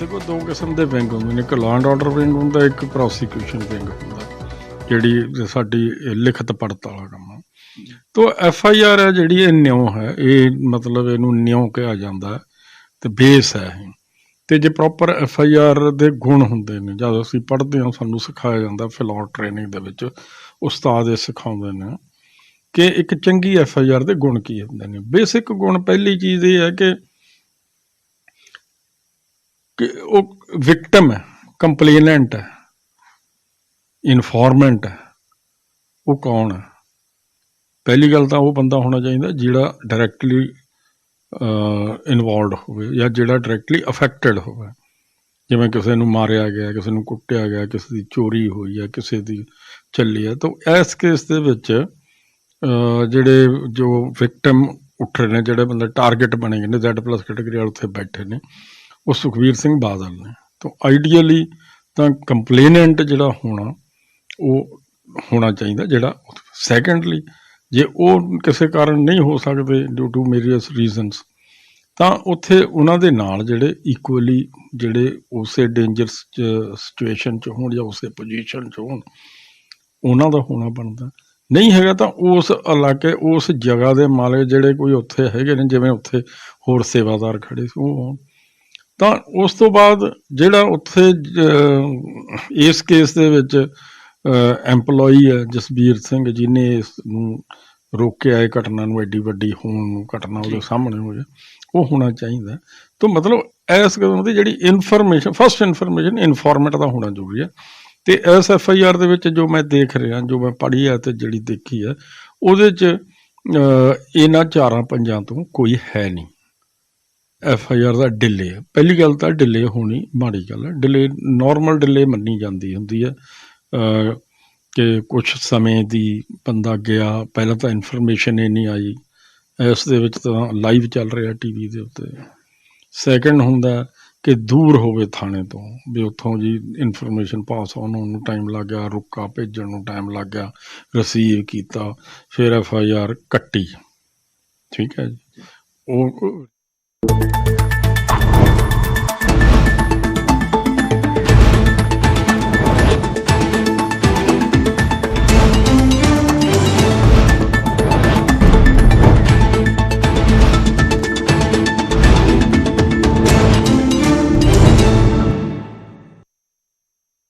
ਦੇਖੋ, ਦੋ ਕਿਸਮ ਦੇ ਵਿੰਗ ਹੁੰਦੇ ਨੇ। ਇੱਕ ਲਾਅ ਆਰਡਰ ਵਿੰਗ ਹੁੰਦਾ, ਇੱਕ ਪ੍ਰੋਸੀਕਿਊਸ਼ਨ ਵਿੰਗ ਹੁੰਦਾ, ਜਿਹੜੀ ਸਾਡੀ ਲਿਖਤ ਪੜਤ ਵਾਲਾ ਕੰਮ ਤੋ ਐਫ ਆਈ ਆਰ ਹੈ ਜਿਹੜੀ ਇਹ ਨਿਉ ਹੈ। ਇਹ ਮਤਲਬ ਇਹਨੂੰ ਨਿਉ ਕਿਹਾ ਜਾਂਦਾ ਤੇ ਬੇਸ ਹੈ ਤੇ ਜੇ ਪ੍ਰੋਪਰ ਐਫ ਆਈ ਆਰ ਦੇ ਗੁਣ ਹੁੰਦੇ ਨੇ, ਜਦ ਅਸੀਂ ਪੜ੍ਹਦੇ ਹਾਂ, ਸਾਨੂੰ ਸਿਖਾਇਆ ਜਾਂਦਾ ਫਿਲੌਰ ਟ੍ਰੇਨਿੰਗ ਦੇ ਵਿੱਚ, ਉਸਤਾਦ ਇਹ ਸਿਖਾਉਂਦੇ ਨੇ ਕਿ ਇੱਕ ਚੰਗੀ ਐਫ ਆਈ ਆਰ ਦੇ ਗੁਣ ਕੀ ਹੁੰਦੇ ਨੇ। ਬੇਸਿਕ ਗੁਣ ਪਹਿਲੀ ਚੀਜ਼ ਇਹ ਹੈ ਕਿ ਕਿ ਉਹ ਵਿਕਟਮ ਹੈ ਕੰਪਲੇਨੈਂਟ ਹੈ ਇਨਫੋਰਮੈਂਟ ਹੈ, ਉਹ ਕੌਣ ਹੈ? ਪਹਿਲੀ ਗੱਲ ਤਾਂ ਉਹ ਬੰਦਾ ਹੋਣਾ ਚਾਹੀਦਾ ਜਿਹੜਾ ਡਾਇਰੈਕਟਲੀ ਇਨਵੋਲਡ ਹੋਵੇ ਜਾਂ ਜਿਹੜਾ ਡਾਇਰੈਕਟਲੀ ਅਫੈਕਟਡ ਹੋਵੇ। ਜਿਵੇਂ ਕਿਸੇ ਨੂੰ ਮਾਰਿਆ ਗਿਆ, ਕਿਸੇ ਨੂੰ ਕੁੱਟਿਆ ਗਿਆ, ਕਿਸੇ ਦੀ ਚੋਰੀ ਹੋਈ ਹੈ, ਕਿਸੇ ਦੀ ਚੱਲੀ ਹੈ, ਤਾਂ ਇਸ ਕੇਸ ਦੇ ਵਿੱਚ ਜਿਹੜੇ ਜੋ ਵਿਕਟਮ ਉੱਠ ਰਹੇ ਨੇ, ਜਿਹੜੇ ਬੰਦੇ ਟਾਰਗੇਟ ਬਣੇ ਗਏ ਨੇ, Z+ ਕੈਟਾਗਰੀ ਵਾਲੇ ਉੱਥੇ ਬੈਠੇ ਨੇ, ਉਹ ਸੁਖਵੀਰ ਸਿੰਘ ਬਾਦਲ ਨੇ। ਤਾਂ ਆਈਡੀਅਲੀ ਤਾਂ ਕੰਪਲੇਨੈਂਟ ਜਿਹੜਾ ਹੋਣਾ, ਉਹ ਹੋਣਾ ਚਾਹੀਦਾ ਜਿਹੜਾ ਸੈਕੰਡਲੀ ਜੇ ਉਹ ਕਿਸੇ ਕਾਰਨ ਨਹੀਂ ਹੋ ਸਕਦੇ ਡਿਊ ਟੂ ਮੇਰੀਅਸ ਰੀਜ਼ਨਸ ਤਾਂ ਉੱਥੇ ਉਹਨਾਂ ਦੇ ਨਾਲ ਜਿਹੜੇ ਇਕੁਅਲੀ ਜਿਹੜੇ ਉਸੇ ਡੇਂਜਰਸ ਸਿਚੁਏਸ਼ਨ 'ਚ ਹੋਣ ਜਾਂ ਉਸੇ ਪੋਜੀਸ਼ਨ 'ਚ ਹੋਣ, ਉਹਨਾਂ ਦਾ ਹੋਣਾ ਬਣਦਾ। ਨਹੀਂ ਹੈਗਾ ਤਾਂ ਉਸ ਇਲਾਕੇ, ਉਸ ਜਗ੍ਹਾ ਦੇ ਮਾਲਕ ਜਿਹੜੇ ਕੋਈ ਉੱਥੇ ਹੈਗੇ ਨੇ, ਜਿਵੇਂ ਉੱਥੇ ਹੋਰ ਸੇਵਾਦਾਰ ਖੜੇ ਸੀ, ਉਹ ਹੋਣ। ਤਾਂ ਉਸ ਤੋਂ ਬਾਅਦ ਜਿਹੜਾ ਉੱਥੇ ਇਸ ਕੇਸ ਦੇ ਵਿੱਚ ਐਮਪਲੋਈ ਹੈ ਜਸਬੀਰ ਸਿੰਘ ਜਿਹਨੇ ਇਸ ਨੂੰ ਰੋਕਿਆ ਇਹ ਘਟਨਾ ਨੂੰ ਐਡੀ ਵੱਡੀ ਹੋਣ ਨੂੰ ਘਟਨਾ ਉਹਦੇ ਸਾਹਮਣੇ ਹੋਈ ਉਹ ਹੋਣਾ ਚਾਹੀਦਾ ਤਾਂ ਮਤਲਬ ਇਸ ਕਿਸਮ ਦੀ ਜਿਹੜੀ ਇਨਫੋਰਮੇਸ਼ਨ ਫਸਟ ਇਨਫੋਰਮੇਸ਼ਨ ਇਨਫੋਰਮੈਟ ਦਾ ਹੋਣਾ ਜ਼ਰੂਰੀ ਹੈ। ਤੇ ਐਸ ਐਫ ਆਈ ਆਰ ਦੇ ਵਿੱਚ ਜੋ ਮੈਂ ਦੇਖ ਰਿਹਾ ਜੋ ਮੈਂ ਪੜ੍ਹੀ ਹੈ ਤੇ ਜਿਹੜੀ ਦੇਖੀ ਹੈ ਉਹਦੇ 'ਚ ਇਹਨਾਂ ਚਾਰਾਂ ਪੰਜਾਂ ਤੋਂ ਕੋਈ ਹੈ ਨਹੀਂ। ਐਫ ਆਈ ਆਰ ਦਾ ਡਿਲੇ ਪਹਿਲੀ ਗੱਲ ਤਾਂ ਡਿਲੇ ਹੋਣੀ ਮਾੜੀ ਗੱਲ ਹੈ। ਡਿਲੇ ਨਾਰਮਲ ਡਿਲੇ ਮੰਨੀ ਜਾਂਦੀ ਹੁੰਦੀ ਹੈ। ਕਿ ਕੁਝ ਸਮੇਂ ਦੀ ਬੰਦਾ ਗਿਆ, ਪਹਿਲਾਂ ਤਾਂ ਇਨਫੋਰਮੇਸ਼ਨ ਹੀ ਨਹੀਂ ਆਈ। ਇਸ ਦੇ ਵਿੱਚ ਤਾਂ ਲਾਈਵ ਚੱਲ ਰਿਹਾ ਟੀਵੀ ਦੇ ਉੱਤੇ। ਸੈਕੰਡ ਹੁੰਦਾ ਕਿ ਦੂਰ ਹੋਵੇ ਥਾਣੇ ਤੋਂ, ਵੀ ਉੱਥੋਂ ਜੀ ਇਨਫੋਰਮੇਸ਼ਨ ਪਾਸ ਹੋਣ ਨੂੰ ਟਾਈਮ ਲੱਗ ਗਿਆ, ਰੁਕਾ, ਭੇਜਣ ਨੂੰ ਟਾਈਮ ਲੱਗ ਗਿਆ ਰਿਸੀਵ ਕੀਤਾ, ਫਿਰ ਐਫ ਆਈ ਆਰ ਕੱਟੀ। ਠੀਕ ਹੈ ਜੀ? ਉਹ